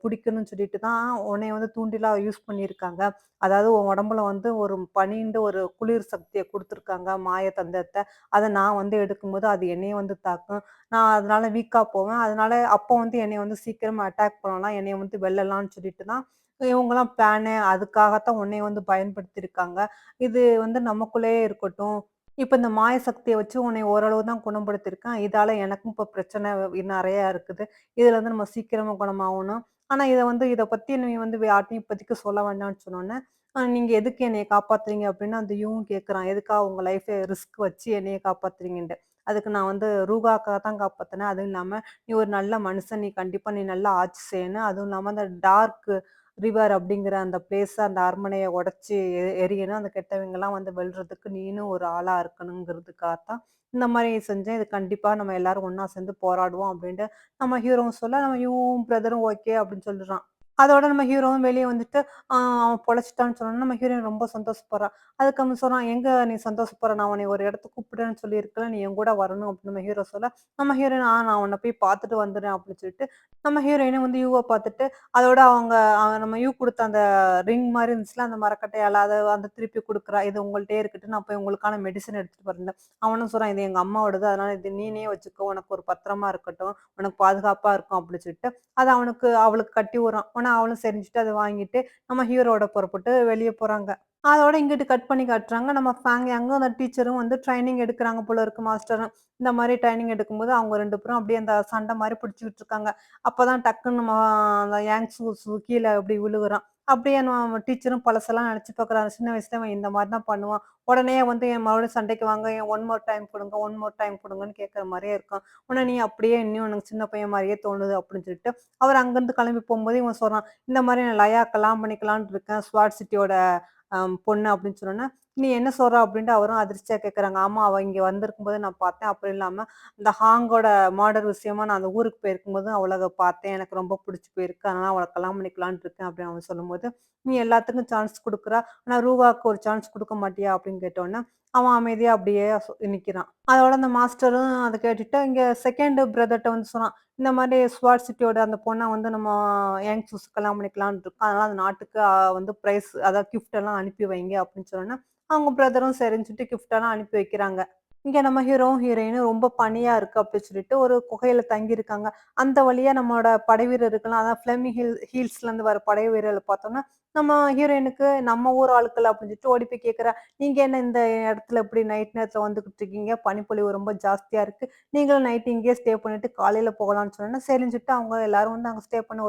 பிடிக்கணும்னு சொல்லிட்டு தான் உன்னைய வந்து தூண்டிலாக யூஸ் பண்ணியிருக்காங்க. அதாவது உன் உடம்புல வந்து ஒரு பனிண்டு ஒரு குளிர் சக்தியை கொடுத்துருக்காங்க மாய தந்தத்தை அதை நான் வந்து எடுக்கும்போது அது என்னைய வந்து தாக்கும். நான் அதனால வீக்காக போவேன். அதனால அப்போ வந்து என்னை வந்து சீக்கிரமாக அட்டாக் பண்ணலாம். என்னைய வந்து வெல்லலாம்னு சொல்லிட்டு தான் இவங்கெல்லாம் பேனு அதுக்காகத்தான் உன்னைய வந்து பயன்படுத்தியிருக்காங்க. இது வந்து நமக்குள்ளேயே இருக்கட்டும். இப்போ இந்த மாய சக்தியை வச்சு உன்னை ஓரளவு தான் குணப்படுத்தியிருக்கேன். இதால எனக்கும் இப்போ பிரச்சனை நிறையா இருக்குது. இதில் வந்து நம்ம சீக்கிரமாக குணமாகணும் ஆனால் இதை வந்து இதை பற்றி நீ வந்து யார்ட்டையும் இப்போதைக்கு சொல்ல வேண்டாம்னு சொன்னோன்னே நீங்கள் "நீங்க எதுக்கு என்னைய காப்பாத்துறீங்க?" அப்படின்னு அந்த யூவும் கேட்குறான். "எதுக்காக உங்க லைஃப ரிஸ்க் வச்சு என்னைய காப்பாத்துறீங்கன்ட்டு." அதுக்கு நான் வந்து ரூகாக்காக தான் காப்பாற்றினேன் அதுவும் இல்லாம நீ ஒரு நல்ல மனுஷன். நீ கண்டிப்பா நீ நல்லா ஆட்சி செய்யணும். அதுவும் இல்லாம அந்த டார்க் ரிவர் அப்படிங்கிற அந்த பிளேஸ அந்த அரண்மனையை உடச்சி எரியணும். அந்த கெட்டவங்கெல்லாம் வந்து வெல்றதுக்கு நீனும் ஒரு ஆளா இருக்கணுங்கிறதுக்காக தான் இந்த மாதிரி செஞ்சேன். இது கண்டிப்பா நம்ம எல்லாரும் ஒன்றா சேர்ந்து போராடுவோம் அப்படின்ட்டு நம்ம ஹீரோவும் சொல்ல, நம்ம இவவும் பிரதரும் ஓகே அப்படின்னு சொல்லிடுறான். அதோட நம்ம ஹீரோவும் வெளியே வந்துட்டு, அவன் பொழைச்சிட்டான்னு சொன்னோன்னா நம்ம ஹீரோயின் ரொம்ப சந்தோஷப்படுறான் அதுக்கு அவன் சொல்றான், "எங்க நீ சந்தோஷப்படுற? நான் உன்னைய ஒரு இடத்துக்கு கூப்பிடுறேன்னு சொல்லியிருக்கல. நீ என் கூட வரணும்." அப்படின்னு நம்ம ஹீரோ சொல்ல, நம்ம ஹீரோயின், "ஆ நான் உன்ன போய் பார்த்துட்டு வந்துடுறேன்." அப்படின்னு சொல்லிட்டு, நம்ம ஹீரோயினை வந்து யூவை பார்த்துட்டு, அதோட அவங்க நம்ம யூ கொடுத்த அந்த ரிங் மாதிரி இருந்துச்சுல அந்த மரக்கட்டையால அதை வந்து திருப்பி கொடுக்குறா "இது உங்கள்ட்டயே இருக்கட்டு நான் போய் உங்களுக்கான மெடிசன் எடுத்துட்டு வரேன் அவனும் சொல்றான், "இது எங்க அம்மாவோடது. அதனால இது நீனே வச்சுக்கோ. உனக்கு ஒரு பத்திரமா இருக்கட்டும். உனக்கு பாதுகாப்பா இருக்கும்." அப்படின்னு சொல்லிட்டு, அது அவனுக்கு அவளுக்கு கட்டி விடுறான். உடனே அவளும் செஞ்சுட்டு அதை வாங்கிட்டு, நம்ம ஹீரோட புறப்பட்டு வெளியே போறாங்க. அதோட இங்கிட்டு கட் பண்ணி காட்டுறாங்க. நம்ம ஃபேங் அங்கே அந்த டீச்சரும் வந்து ட்ரைனிங் எடுக்கிறாங்க போல இருக்கு மாஸ்டரும். இந்த மாதிரி ட்ரைனிங் எடுக்கும்போது அவங்க ரெண்டு பேரும் அப்படியே அந்த சண்டை மாதிரி பிடிச்சிக்கிட்டு இருக்காங்க. அப்போதான் டக்குன்னு நம்ம அந்த யாங் சூ கீழே அப்படி விழுகுறான். அப்படியே நம்ம டீச்சரும் பழசெல்லாம் நினச்சி பார்க்குறாரு சின்ன வயசுல இவன் இந்த மாதிரி தான் பண்ணுவான். உடனே வந்து என் மறுபடியும் சண்டைக்கு வாங்க, என் ஒன் மோர் டைம் கொடுங்க ஒன் மோர் டைம் கொடுங்கன்னு கேட்குற மாதிரியே இருக்கும். உடனே நீ அப்படியே இன்னும் உனக்கு சின்ன பையன் மாதிரியே தோணுது அப்படின்னு சொல்லிட்டு, அவர் அங்கேருந்து கிளம்பி போகும்போது இவன் சொல்கிறான் இந்த மாதிரி நான் லயா கலாம் பண்ணிக்கலான் இருக்கேன். ஸ்வாட் சிட்டியோட பொண்ணு அப்படின்னு சொன்னோன்னே "நீ என்ன சொல்ற?" அப்படின்ட்டு அவரும் அதிர்ச்சியா கேட்கறாங்க. ஆமா அவ இங்க வந்திருக்கும்போது நான் பார்த்தேன். அப்புறம் இல்லாம இந்த ஹாங்கோட மாடர் விஷயமா நான் அந்த ஊருக்கு போயிருக்கும் போது அவளை பார்த்தேன். எனக்கு ரொம்ப பிடிச்சி போயிருக்கு. அதனால அவளை கல்யாணம் பண்ணிக்கலான் இருக்கேன் அப்படின்னு அவன் சொல்லும்போது, "நீ எல்லாத்துக்கும் சான்ஸ் கொடுக்குறா ஆனா ரூவாக்கு ஒரு சான்ஸ் கொடுக்க மாட்டியா?" அப்படின்னு கேட்டோன்னே அவன் அமைதியா அப்படியே நிற்கிறான் நிக்கிறான். அதோட அந்த மாஸ்டரும் அதை கேட்டுட்டு இங்க செகண்ட் பிரதர்ட்ட வந்து சொன்னான். இந்த மாதிரி ஸ்வாட் சிட்டியோட அந்த பொண்ணை வந்து நம்ம யங் சூஸ் கல்யாணம் பண்ணிக்கலாம்னு இருக்கோம். அதனால அந்த நாட்டுக்கு வந்து பிரைஸ் அதாவது கிஃப்ட் எல்லாம் அனுப்பி வைங்க அப்படின்னு சொன்னோன்னா அவங்க பிரதரும் சரின்னு சொல்லிட்டு அனுப்பி வைக்கிறாங்க. இங்க நம்ம ஹீரோவும், ஹீரோயினும் ரொம்ப பனியா இருக்கு அப்படின்னு சொல்லிட்டு ஒரு குகையில தங்கியிருக்காங்க. அந்த வழியா நம்மளோட படை வீரர்கள்லாம் அதான் ஃப்ளெமிங் ஹில் ஹீல்ஸ்ல இருந்து வர படை வீரர்களை பார்த்தோம்னா, நம்ம ஹீரோயினுக்கு நம்ம ஊர் ஆளுக்கள் அப்படின்னு சொல்லிட்டு ஓடி போய் கேட்கிறா, "நீங்க என்ன இந்த இடத்துல இப்படி நைட் நேரத்தில் வந்துக்கிட்டு இருக்கீங்க? பனிப்பொழிவு ரொம்ப ஜாஸ்தியாக இருக்கு. நீங்களும் நைட் இங்கேயே ஸ்டே பண்ணிட்டு காலையில் போகலாம்னு" சொன்னோன்னா சரின்னு சொல்லிட்டு அவங்க எல்லாரும் வந்து அங்கே ஸ்டே பண்ண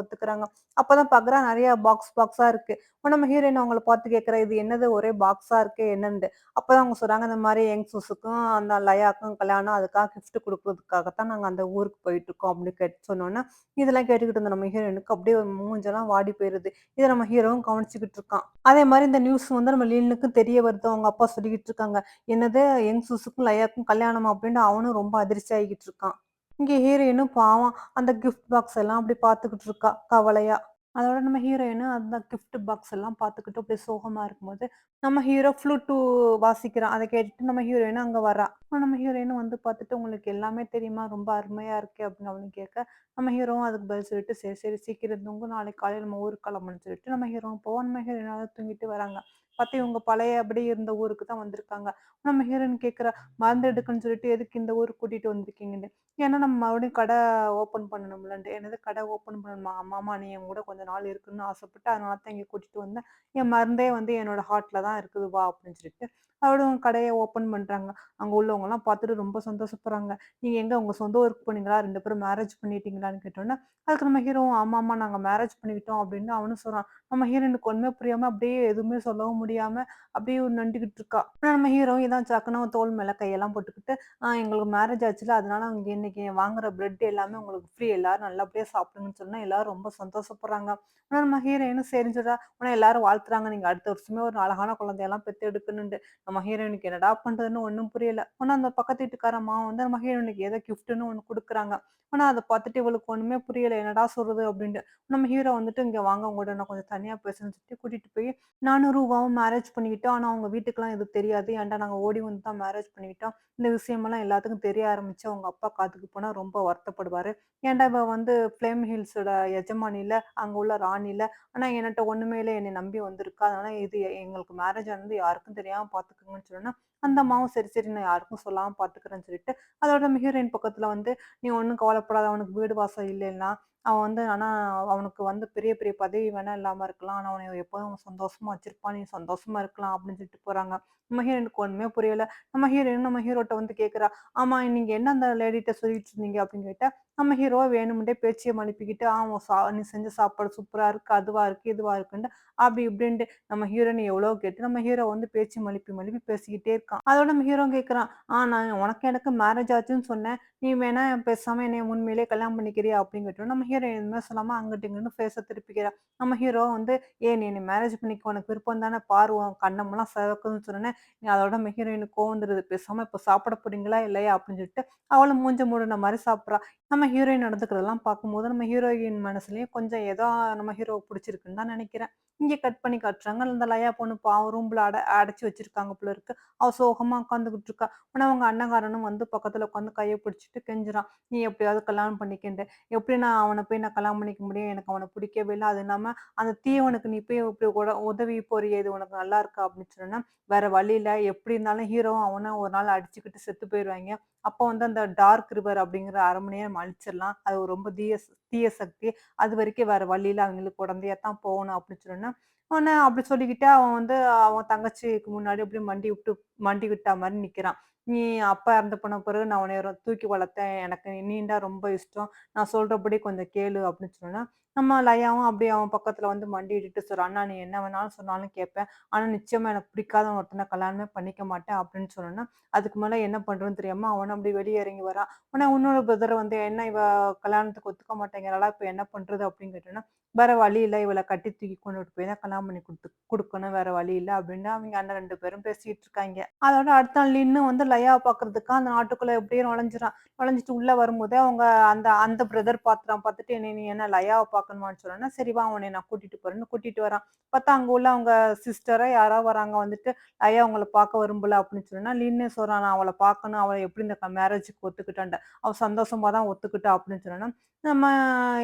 அப்போ தான் பார்க்குறா நிறையா பாக்ஸ் பாக்ஸாக இருக்கு. இப்போ நம்ம ஹீரோயின் அவங்கள பார்த்து கேட்குற "இது என்னது ஒரே பாக்ஸாக இருக்குது என்னென்னு அப்போ தான் அவங்க சொல்கிறாங்க "இந்த மாதிரி யங் சூஸுக்கும் அந்த லயாக்கும் கல்யாணம். அதுக்காக கிஃப்ட் கொடுக்குறதுக்காக தான் நாங்கள் அந்த ஊருக்கு போயிட்டுருக்கோம்." அப்படின்னு கேட்டு சொன்னோன்னா இதெல்லாம் கேட்டுக்கிட்டு இருந்த நம்ம ஹீரோயினுக்கு அப்படியே மூஞ்செல்லாம் வாடி போயிடுது இதை நம்ம ஹீரோவும் கவனிச்சுக்கிட்டு இருக்கான். அதே மாதிரி இந்த நியூஸ் வந்து நம்ம லீனுக்கும் தெரிய வருது. அவங்க அப்பா சொல்லிக்கிட்டு இருக்காங்க. "என்னது யங் சூஸுக்கும் லயாக்கும் கல்யாணம் அப்படின்னு அவனும் ரொம்ப அதிர்ச்சி ஆகிக்கிட்டு இருக்கான். இங்க ஹீரோயினும் பாவம் அந்த கிஃப்ட் பாக்ஸ் எல்லாம் அப்படி பார்த்துக்கிட்டு இருக்கா, கவலையா. அதோட நம்ம ஹீரோயினு அந்த கிஃப்ட் பாக்ஸ் எல்லாம் பார்த்துக்கிட்டு அப்படியே சோகமா இருக்கும்போது, நம்ம ஹீரோ ஃப்ளூட்டு வாசிக்கிறான். அதை கேட்டுட்டு நம்ம ஹீரோயினும் அங்கே வரா. நம்ம ஹீரோயினும் வந்து பார்த்துட்டு, "உங்களுக்கு எல்லாமே தெரியுமா? ரொம்ப அருமையா இருக்கே!" அப்படின்னு அவளும் கேட்க, நம்ம ஹீரோவும் அதுக்கு பதில் சொல்லிட்டு, "சரி, சரி சீக்கிரம் தூங்கும் நாளைக்கு காலையில் நம்ம ஊருக்கு கிளம்புன்னு சொல்லிட்டு நம்ம ஹீரோவும் போவோம். நம்ம ஹீரோயினால தூங்கிட்டு வராங்க. பார்த்து இவங்க பழையபடி இருந்த ஊருக்கு தான் வந்திருக்காங்க. நம்ம ஹீரோயின் கேட்குற "மருந்து எடுக்குன்னு சொல்லிட்டு எதுக்கு இந்த ஊருக்கு கூட்டிட்டு வந்திருக்கீங்கன்னு?" ஏன்னா நம்ம மறுபடியும் கடை ஓப்பன் பண்ணணும்லன்ட்டு. "என்னது கடை ஓப்பன் பண்ணணுமா? ஆமாமா. நீ என் கூட கொஞ்ச நாள் இருக்கணும்னு ஆசைப்பட்டு, அதனால தான் இங்கே கூட்டிகிட்டு வந்தேன். என் மருந்தே வந்து என்னோட ஹார்ட்டில் தான் இருக்குது வா" அப்படின்னு சொல்லிட்டு, அவளும் கடையை ஓப்பன் பண்ணுறாங்க அங்கே உள்ளவங்கலாம் பார்த்துட்டு ரொம்ப சந்தோஷப்படுறாங்க. "நீங்க எங்கே உங்கள் சொந்த ஒர்க் பண்ணீங்களா ரெண்டு பேரும் மேரேஜ் பண்ணிட்டீங்களான்னு?" கேட்டோன்னே அதுக்கு நம்ம ஹீரோ ஆமாம் ஆமாம் நாங்கள் மேரேஜ் பண்ணிக்கிட்டோம்" அப்படின்னு அவனும் சொல்றான். நம்ம ஹீரோனுக்கு ஒன்றுமே புரியாமல் அப்படியே எதுவுமே சொல்லவும் முடியாமல் அப்படியே நண்டுக்கிட்டு இருக்கா. ஆனால் நம்ம ஹீரோ இதான் சாக்குன்னு தோல் மேலே கையெல்லாம் போட்டுக்கிட்டு, எங்களுக்கு மேரேஜ் ஆச்சுல்ல, அதனால அவங்க இன்னைக்கு வாங்குற பிரெட் எல்லாமே உங்களுக்கு ஃப்ரீ. எல்லாரும் நல்லபடியாக சாப்பிடுங்கன்னு" சொன்னால் எல்லாரும் ரொம்ப சந்தோஷப்படுறாங்க. ஆனால் நம்ம ஹீரோயினும் சரின்னு சொல்றா. ஆனா எல்லாரும் வாழ்த்துறாங்க. "நீங்க அடுத்த வருஷமே ஒரு அழகான குழந்தையெல்லாம் பெற்று எடுக்கணுன்ட்டு." நம்ம ஹீரோயினுக்கு என்னடா பண்றதுன்னு ஒண்ணும் புரியல. ஆனா அந்த பக்கத்து வீட்டுக்கார அம்மா வந்து நம்ம ஹீரோயினுக்கு ஏதோ கிஃப்ட்னு ஒண்ணு கொடுக்குறாங்க ஆனா அதை பார்த்துட்டு இவளுக்கு ஒண்ணுமே புரியல. என்னடா சொல்றது அப்படின்ட்டு. நம்ம ஹீரோ வந்துட்டு, "இங்க வாங்க உங்கள்கிட்ட நான் கொஞ்சம் தனியா பேசணும்னு" சொல்லிட்டு கூட்டிட்டு போய் நானும் ரூபாவும் மேரேஜ் பண்ணிக்கிட்டோம். ஆனா அவங்க வீட்டுக்கெல்லாம் எதுவும் தெரியாது. ஏன்டா நாங்க ஓடி வந்து தான் மேரேஜ் பண்ணிக்கிட்டோம். இந்த விஷயமெல்லாம் எல்லாத்துக்கும் தெரிய ஆரம்பிச்சு அவங்க அப்பா காத்துக்கு போனா ரொம்ப வருத்தப்படுவாரு. ஏன்டா இவ வந்து ஃப்ளேம் ஹில்ஸோட எஜமானியில் அங்கே அங்க உள்ள ராணியில் ஆனால் ஆனா ஒன்றுமே ஒண்ணுமே இல்ல. நம்பி வந்திருக்கா. அதனால இது எங்களுக்கு மேரேஜ் ஆனது யாருக்கும் தெரியாம இருக்குங்கன்னு சொன்னோனே, அந்த அம்மாவும் சரி, சரி நான் யாருக்கும் சொல்லாம பார்த்துக்கிறேன்னு சொல்லிட்டு, அதோட நம்ம ஹீரோயின் பக்கத்துல வந்து, "நீ ஒன்னும் கவலைப்படாத. அவனுக்கு வீடு வாசம் இல்லைன்னா, அவன் வந்து ஆனால் அவனுக்கு வந்து பெரிய பெரிய பதவி வேணா இல்லாமல் இருக்கலாம். ஆனால் அவனை எப்போதும் சந்தோஷமாக வச்சிருப்பான். நீ சந்தோஷமாக இருக்கலாம்" அப்படின்னு சொல்லிட்டு போகிறாங்க நம்ம ஹீரோனுக்கு ஒன்றுமே புரியல. நம்ம ஹீரோயின் நம்ம ஹீரோட்ட வந்து கேட்குறா ஆமாம் நீங்கள் என்ன அந்த லேடிகிட்ட சொல்லிட்டு இருந்தீங்க?" அப்படின்னு கேட்டால் நம்ம ஹீரோவ வேணும்ன்ட்டே பேச்சியை மழுப்பிக்கிட்டு, அவன் சா நீ செஞ்ச சாப்பாடு சூப்பராக இருக்குது அதுவாக இருக்குது இதுவாக இருக்குன்ட்டு" அப்படி இப்படின்ட்டு நம்ம ஹீரோனை எவ்வளோ கேட்டு, நம்ம ஹீரோ வந்து பேச்சு மலிப்பி மலிப்பி பேசிக்கிட்டே இருக்கான். அதோட நம்ம ஹீரோ கேட்குறான் "ஆ நான் உனக்கு எனக்கு மேரேஜ் ஆச்சுன்னு சொன்னேன். நீ வேணா பேசாமல் என்னைய உண்மையிலேயே கல்யாணம் பண்ணிக்கிறியா?" அப்படின்னு கேட்டோம் நம்ம ஹீரோயின் சொல்லாமல் சொல்லாம அங்கிட்டு இங்கிட்டுன்னு ஃபேஸை திருப்பிக்கிறா. நம்ம ஹீரோ வந்து, ஏன் நீ நீ மேரேஜ் பண்ணிக்க உனக்கு விருப்பம் தானே? பாருவோம் கண்ணம்லாம் கண்ணமெல்லாம் சொன்னேன் நீ அதோட நம்ம ஹீரோயினுக்கு கோவம் பேசாமல் இப்போ சாப்பிட போறீங்களா? இல்லையா?" அப்படின்னு சொல்லிட்டு அவளும் மூஞ்ச மூடின மாதிரி சாப்பிட்றா நம்ம ஹீரோயின் நடந்துக்கிறதெல்லாம் பார்க்கும்போது, நம்ம ஹீரோயின் மனசுலேயும் கொஞ்சம் ஏதோ நம்ம ஹீரோவை பிடிச்சிருக்குன்னு தான் நினைக்கிறேன் இங்கே கட் பண்ணி காட்டுறாங்க. அந்த லயா பொண்ணு பாவம் ரூம்ல அட அடைச்சி வச்சிருக்காங்க போல இருக்கு. அவ சோகமா உட்காந்துக்கிட்டு இருக்கா. உடனே அவங்க அண்ணகாரனும் வந்து பக்கத்துல உட்காந்து கையை பிடிச்சிட்டு கெஞ்சுறான். "நீ எப்படியாவது கல்யாணம் பண்ணிக்கிண்டு எப்படி நான் அவன போய் நான் கல்யாணம் பண்ணிக்க முடியும்? எனக்கு அவனை பிடிக்கவே இல்லை அது இல்லாமல் அந்த தீயவனுக்கு நீ போய் இப்படி உட உதவி போறியே! இது உனக்கு நல்லா இருக்கா?" அப்படின்னு சொன்னோனே, வேற வழியில எப்படி இருந்தாலும் ஹீரோவும் அவனும் ஒரு நாள் அடிச்சுக்கிட்டு செத்து போயிடுவாங்க அப்போ வந்து அந்த டார்க் ரிவர் அப்படிங்கிற அரண்மனைய நம்ம அழிச்சிடலாம். அது ரொம்ப தீய தீய சக்தி. அது வரைக்கும் வேற வழியில் அவங்களுக்கு உடந்தையா தான் போகணும் அப்படின்னு சொன்னோன்னா உடனே அப்படி சொல்லிக்கிட்டே அவன் வந்து அவன் தங்கச்சிக்கு முன்னாடி அப்படியே மண்டி விட்டு மண்டி விட்டா மாதிரி நிக்கிறான். "நீ அப்பா இறந்து போன பிறகு நான் உன்னை தூக்கி வளர்த்தேன். எனக்கு நீண்டா ரொம்ப இஷ்டம். நான் சொல்றபடி கொஞ்சம் கேளு" அப்படின்னு சொன்னோனே, நம்ம லயாவும் அப்படியே அவன் பக்கத்துல வந்து மண்டிட்டு சொல்றான். "அண்ணா நீ என்ன வேணாலும் சொன்னாலும் கேட்பேன். ஆனா நிச்சயமா எனக்கு பிடிக்காத ஒருத்தனை கல்யாணமே பண்ணிக்க மாட்டேன்" அப்படின்னு சொன்னோன்னா அதுக்கு மேல என்ன பண்றதுன்னு தெரியாம அவனை அப்படியே வெளியே இறங்கி வரான். உடனே இன்னொரு பிரதர் வந்து, "என்ன இவ கல்யாணத்துக்கு ஒத்துக்க மாட்டேங்கிறாளா? இப்ப என்ன பண்றது?" அப்படின்னு கேட்டோன்னா "வேற வழி இல்லை இவளை கட்டி தூக்கி கொண்டுட்டு போய் தான் கல்யாணம் பண்ணி கொடுத்து கொடுக்கணும் வேற வழி இல்லை அப்படின்னு அவங்க அண்ணன் ரெண்டு பேரும் பேசிட்டு இருக்காங்க அதோட அடுத்த நாள் லின்னு வந்து லயாவ பாக்குறதுக்கு அந்த நாட்டுக்குள்ள எப்படியும் நுழைஞ்சிடான் நுழைஞ்சிட்டு உள்ள வரும்போதே அவங்க அந்த அந்த பிரதர் பாத்திரம் பார்த்துட்டு, என்ன நீ என்ன லயாவை பார்க்கணுமான்னு?" சொன்னோனே, "சரி வா நான் கூட்டிட்டு போறேன்னு" கூட்டிட்டு வரான். பார்த்தா அங்க உள்ள அவங்க சிஸ்டரா யாரோ வராங்க வந்துட்டு, "லயா அவங்கள பார்க்க விரும்பல" அப்படின்னு சொன்னா, லின்னு சொல்றான், "நான் அவளை பார்க்கணும். அவளை எப்படி இந்த மேரேஜுக்கு ஒத்துக்கிட்டான்ட்டு." அவ சந்தோஷமா தான் ஒத்துக்கிட்டா அப்படின்னு சொன்னோனே, நம்ம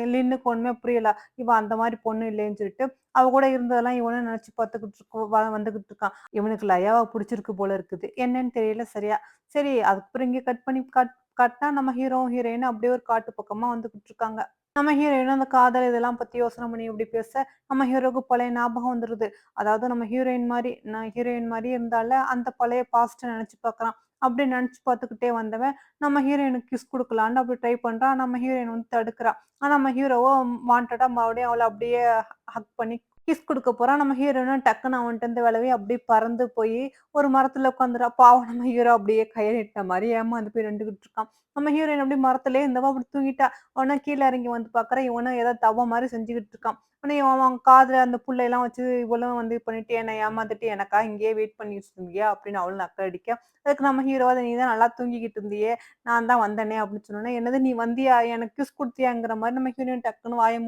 லின்னுக்கு ஒண்ணுமே புரியல. இவ அந்த மாதிரி பொண்ணு இல்லைன்னு சொல்லிட்டு, அவ கூட இருந்ததெல்லாம் இவனும் நினைச்சு பார்த்துக்கிட்டு இருக்கோ வந்துகிட்டு இருக்கான். இவனுக்கு லயாவ பிடிச்சிருக்கு போல இருக்குது. என்னன்னு தெரியல சரியா. சரி அதுக்கப்புறம் இங்கே கட் பண்ணி கட் காட்டுனா நம்ம ஹீரோ, ஹீரோயின் அப்படியே ஒரு காட்டு பக்கமா வந்துகிட்டு இருக்காங்க. நம்ம ஹீரோயினும் அந்த காதல் இதெல்லாம் பத்தி யோசனை பண்ணி இப்படி பேச, நம்ம ஹீரோவுக்கு பழைய ஞாபகம் வந்துருது. அதாவது நம்ம ஹீரோயின் மாதிரி நான் ஹீரோயின் மாதிரி இருந்தால, அந்த பழைய பாஸ்ட்ட நினைச்சு பாக்குறான். அப்படி நினச்சி பார்த்துக்கிட்டே வந்தவன், நம்ம ஹீரோயினுக்கு கிஸ் கொடுக்கலான்னு அப்படி ட்ரை பண்ணுறான் நம்ம ஹீரோயின் வந்து தடுக்கிறான் ஆனால் நம்ம ஹீரோவோ வாண்டடாக மறுபடியும் அவளை அப்படியே ஹக் பண்ணி கிஸ் கொடுக்க போறான். நம்ம ஹீரோயினும் டக்குன்னு அவன்ட்டருந்து விளவி அப்படியே பறந்து போய் ஒரு மரத்துல உட்காந்துறா. பாவம் நம்ம ஹீரோ அப்படியே கைய மாதிரி மாரி ஏமாந்து போய் நின்டுகிட்டு இருக்கான். நம்ம ஹீரோயின் அப்படியே மரத்துலயே இந்தவா அப்படி தூங்கிட்டா. உடனே கீழே இறங்கி வந்து பாக்குற இவனும் ஏதாவது தவ மாதிரி செஞ்சுக்கிட்டு இருக்கான். உடனே அவன் காதுல அந்த புள்ளையெல்லாம் வச்சு இவளும் வந்து இது பண்ணிட்டு, "என்ன ஏமாந்துட்டு எனக்கா இங்கேயே வெயிட் பண்ணிட்டு இருந்தியா?" அப்படின்னு அவளும் நக்க அடிக்க, அதுக்கு நம்ம ஹீரோ, நீ தான் நல்லா தூங்கிக்கிட்டு இருந்தியே, நான் தான் வந்தேனே" அப்படின்னு சொன்னோன்னே "என்னது நீ வந்தியா? எனக்கு கிஸ் குடுத்தியாங்கிற" மாதிரி நம்ம ஹீரோயின் டக்குன்னு வாய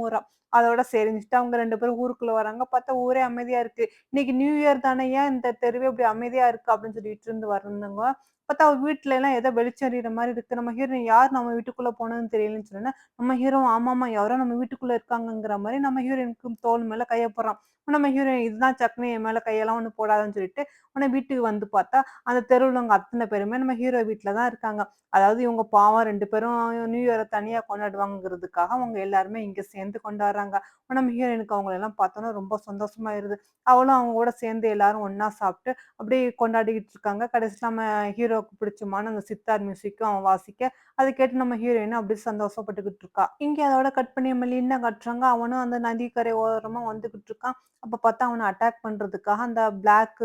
அதோட சரின்னுட்டு அவங்க ரெண்டு பேரும் ஊருக்குள்ள வராங்க. பார்த்தா ஊரே அமைதியா இருக்கு. "இன்னைக்கு நியூ இயர் தானே, ஏன் இந்த தெருவே இப்படி அமைதியா இருக்கு?" அப்படின்னு சொல்லிட்டு இருந்து வரணுங்க பார்த்தா அவள் வீட்டுல எல்லாம் ஏதோ வெளிச்சம் மாதிரி இருக்கு. நம்ம ஹீரோ யார் நம்ம வீட்டுக்குள்ள போனதுன்னு தெரியலன்னு சொன்னோனே, நம்ம ஹீரோ ஆமாமா யாரோ நம்ம வீட்டுக்குள்ள இருக்காங்கங்கிற மாதிரி நம்ம ஹீரோயினுக்கு தோல் மேல கைய போடுறான். நம்ம ஹீரோயின் இதுதான் சட்னி என் மேல கையெல்லாம் ஒன்று போடாதுன்னு சொல்லிட்டு, உடனே வீட்டுக்கு வந்து பார்த்தா, அந்த தெருவில் அவங்க அத்தனை பேருமே நம்ம ஹீரோ வீட்டில் தான் இருக்காங்க. அதாவது இவங்க பாவம் ரெண்டு பேரும் நியூ இயரை தனியா கொண்டாடுவாங்கங்கிறதுக்காக அவங்க எல்லாருமே இங்க சேர்ந்து கொண்டாடுறாங்க. நம்ம ஹீரோயினுக்கு அவங்களெல்லாம் பார்த்தோன்னா ரொம்ப சந்தோஷமா இருது அவளும் அவங்க கூட சேர்ந்து எல்லாரும் ஒன்னா சாப்பிட்டு அப்படியே கொண்டாடிக்கிட்டு இருக்காங்க. கடைசியில் நம்ம ஹீரோ ஹீரோக்கு பிடிச்சமான அந்த சித்தார் மியூசிக்கும் அவன் வாசிக்க, அதை கேட்டு நம்ம ஹீரோயினும் அப்படியே சந்தோஷப்பட்டுக்கிட்டு இருக்கா. இங்க அதோட கட் பண்ணி நம்ம லின்ன காட்டுறாங்க. அவனும் அந்த நதிக்கரை ஓரமா வந்துகிட்டு இருக்கான். அப்ப பார்த்தா அவன அட்டாக் பண்றதுக்காக அந்த பிளாக்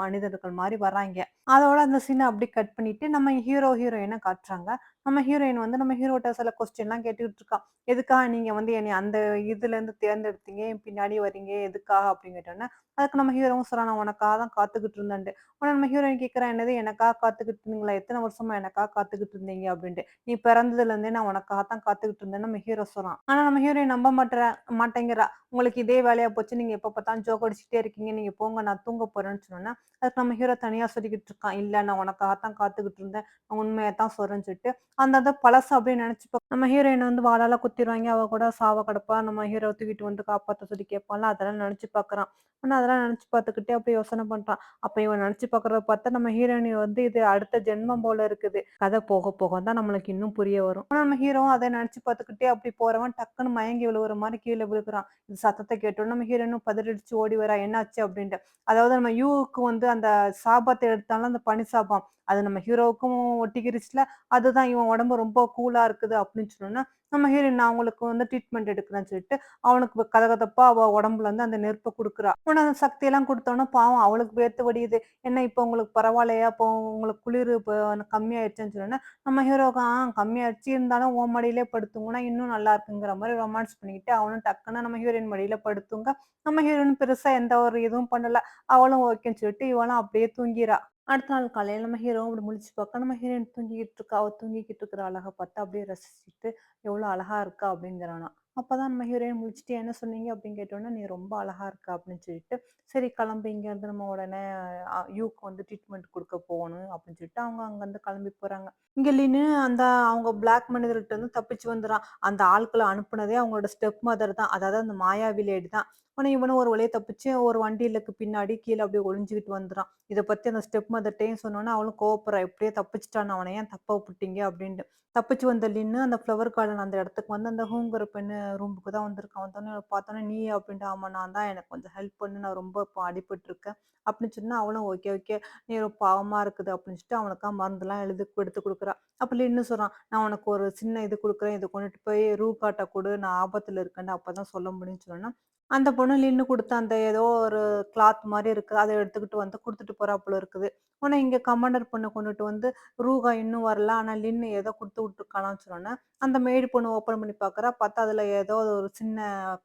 மனிதர்கள் மாதிரி வராங்க அதோட அந்த சீனை அப்படியே கட் பண்ணிட்டு நம்ம ஹீரோ, ஹீரோயின காட்டுறாங்க. நம்ம ஹீரோயின் வந்து நம்ம ஹீரோட்ட சில கொஸ்டின்லாம் கேட்டுக்கிட்டு இருக்கான் "எதுக்காக நீங்க வந்து என்னை அந்த இதுலேருந்து தேர்ந்தெடுத்தீங்க? என் பின்னாடி வரீங்க எதுக்காக?" அப்படின்னு கேட்டோன்னே அதுக்கு நம்ம ஹீரோவும் சொல்றான், "நான் உனக்காக தான் காத்துக்கிட்டு இருந்தேன்ட்டு." உடனே நம்ம ஹீரோயின் கேட்குறேன் "என்னது எனக்காக காத்துக்கிட்டு இருந்தீங்களா? எத்தனை வருஷமா எனக்காக காத்துக்கிட்டு இருந்தீங்க?" அப்படின்ட்டு. "நீ பிறந்ததுலேருந்தே நான் உனக்காக தான் காத்துக்கிட்டு இருந்தேன்னு" நம்ம ஹீரோ சொல்றான். ஆனா நம்ம ஹீரோயின் நம்ப மாட்டேற மாட்டேங்கிறா. "உங்களுக்கு இதே வேலையா போச்சு. நீங்க எப்ப பார்த்தாலும் ஜோக் அடிச்சுட்டே இருக்கீங்க. நீங்க போங்க நான் தூங்க போறேன்னு" சொன்னோன்னா அதுக்கு நம்ம ஹீரோ தனியா சொல்லிக்கிட்டு இருக்கான். "இல்ல நான் உனக்காக தான் காத்துக்கிட்டு இருந்தேன். நான் தான் சொல்றேன்னு" சொல்லிட்டு, அந்த அதை பழச அப்படியே நெனச்சு நம்ம ஹீரோயின் வந்து வாழால குத்திடுவாங்க அவ கூட சாவ கிடப்பா நம்ம ஹீரோ தூக்கிட்டு வந்து காப்பாற்ற சொல்லி கேட்பான்ல, அதெல்லாம் நினைச்சு பாக்குறான் ஆனா அதெல்லாம் நினைச்சு பார்த்துக்கிட்டே அப்படியே யோசனை பண்றான். அப்ப இவன் நினைச்சு பாக்குறத பார்த்தா நம்ம ஹீரோயின் வந்து இது அடுத்த ஜென்மம் போல இருக்குது. கதை போக போக தான் நம்மளுக்கு இன்னும் புரிய வரும். ஆனா நம்ம ஹீரோவும் அதை நினைச்சு பார்த்துக்கிட்டே அப்படி போறவன் டக்குன்னு மயங்கி விழுகுற மாதிரி கீழே விழுகுறான். இந்த சத்தத்தை கேட்டோம் நம்ம ஹீரோயினும் பதறடிச்சு ஓடி வரா. என்னாச்சு அப்படின்ட்டு. அதாவது நம்ம யூவுக்கு வந்து அந்த சாபத்தை எடுத்தாலும் அந்த பனி சாபம். அது நம்ம ஹீரோவுக்கும் ஒட்டிக்கிருச்சுல. அதுதான் இவன் உடம்பு ரொம்ப கூலா இருக்குது அப்படின்னு சொன்னோம்னா நம்ம ஹீரோயின் நான் அவங்களுக்கு வந்து ட்ரீட்மெண்ட் எடுக்கிறேன்னு சொல்லிட்டு, அவனுக்கு கதகதப்பா அவ உடம்புல வந்து அந்த நெருப்பை கொடுக்குறா உன அந்த சக்தியெல்லாம் கொடுத்தோன்னா பாவம் அவளுக்கு வேர்த்து வடியுது. என்ன இப்போ உங்களுக்கு பரவாயில்லையா? இப்போ உங்களுக்கு குளிர் இப்போ கம்மியாயிடுச்சுன்னு சொன்னோனே, நம்ம ஹீரோக்கு ஆ கம்மியாயிடுச்சு இருந்தாலும் உன் மடியிலே படுத்துங்கன்னா இன்னும் நல்லா இருக்குங்கிற மாதிரி ரொமான்ஸ் பண்ணிக்கிட்டு அவனும் டக்குன்னு நம்ம ஹீரோயின் மடியில படுத்துங்க நம்ம ஹீரோயின் பெருசா எந்த ஒரு இதுவும் பண்ணல. அவளும் ஓகேன்னு சொல்லிட்டு இவளும் அப்படியே தூங்கிறா. அடுத்த நாள் காலையில் நம்ம ஹீரோ அப்படி முழிச்சு பார்க்க, நம்ம ஹீரோயின் தூங்கிக்கிட்டு இருக்கா. அவள் தூங்கிக்கிட்டு இருக்கிற அழகை பார்த்து அப்படியே ரசிச்சுட்டு, "எவ்வளோ அழகா இருக்கா" அப்படிங்கிறானா அப்போ தான் நம்ம ஹீரோயின் முடிச்சுட்டு "என்ன சொன்னீங்க?" அப்படின்னு கேட்டோன்னா "நீ ரொம்ப அழகா இருக்க" அப்படின்னு சொல்லிட்டு, "சரி கிளம்பி இங்கேருந்து நம்ம உடனே யூக்கு வந்து ட்ரீட்மெண்ட் கொடுக்க போகணும்" அப்படின்னு சொல்லிட்டு அவங்க அங்கேருந்து கிளம்பி போகிறாங்க இங்கே இல்லைன்னு அந்த அவங்க பிளாக் மனிதர்கிட்ட வந்து தப்பிச்சு வந்துடுறான் அந்த ஆட்களை அனுப்புனதே அவங்களோட ஸ்டெப் மதர் தான். அதாவது அந்த மாயாவி லேடி தான். ஆனால் இவனும் ஒரு வழியை தப்பிச்சு ஒரு வண்டியிலுக்கு பின்னாடி கீழே அப்படியே ஒளிஞ்சுக்கிட்டு வந்துடான் இதை பற்றி அந்த ஸ்டெப் மதர்ட்டையும் சொன்னோன்னா அவளும் கோவப்படுறா. எப்படியே தப்பிச்சிட்டான் அவனை ஏன் தப்பா விட்டீங்க?" அப்படின்ட்டு. தப்பிச்சு வந்த லின்னு அந்த ஃப்ளவர் கார்டன் அந்த இடத்துக்கு வந்து அந்த ஹூங்கிற பெண்ணு ரூமுக்கு தான் வந்திருக்கான். வந்தோடனே பார்த்தோன்னே நீ அப்படின்ட்டு. "ஆமா நான் தான். எனக்கு கொஞ்சம் ஹெல்ப் பண்ணு. நான் ரொம்ப இப்போ அடிபட்டுருக்கேன்." அப்படின்னு சொன்னா, அவளும் "ஓகே, ஓகே. நீ ரொம்ப பாவமா இருக்குது." அப்படின்னு சொல்லிட்டு அவனுக்கா மருந்துலாம் எழுதி எடுத்து கொடுக்குறா அப்போ லின்னு சொல்றான், "நான் உனக்கு ஒரு சின்ன இது கொடுக்குறேன் இதை கொண்டுட்டு போய் ரூ காட்டை கொடு நான் ஆபத்துல இருக்கேன்னு அப்பதான் சொல்ல முடியும்னு சொன்னோனே, அந்த பொண்ணு லின்னு கொடுத்த அந்த ஏதோ ஒரு கிளாத் மாதிரி இருக்குது அதை எடுத்துக்கிட்டு வந்து கொடுத்துட்டு போகிறா போல இருக்குது. உடனே இங்கே கமாண்டர் பொண்ணு கொண்டுட்டு வந்து, ரூகா இன்னும் வரல. ஆனால் லின்னு ஏதோ கொடுத்து விட்டுருக்காளான்னு சொன்னோன்னே அந்த மேடு பொண்ணு ஓப்பன் பண்ணி பார்க்குறா. பார்த்தா அதில் ஏதோ ஒரு சின்ன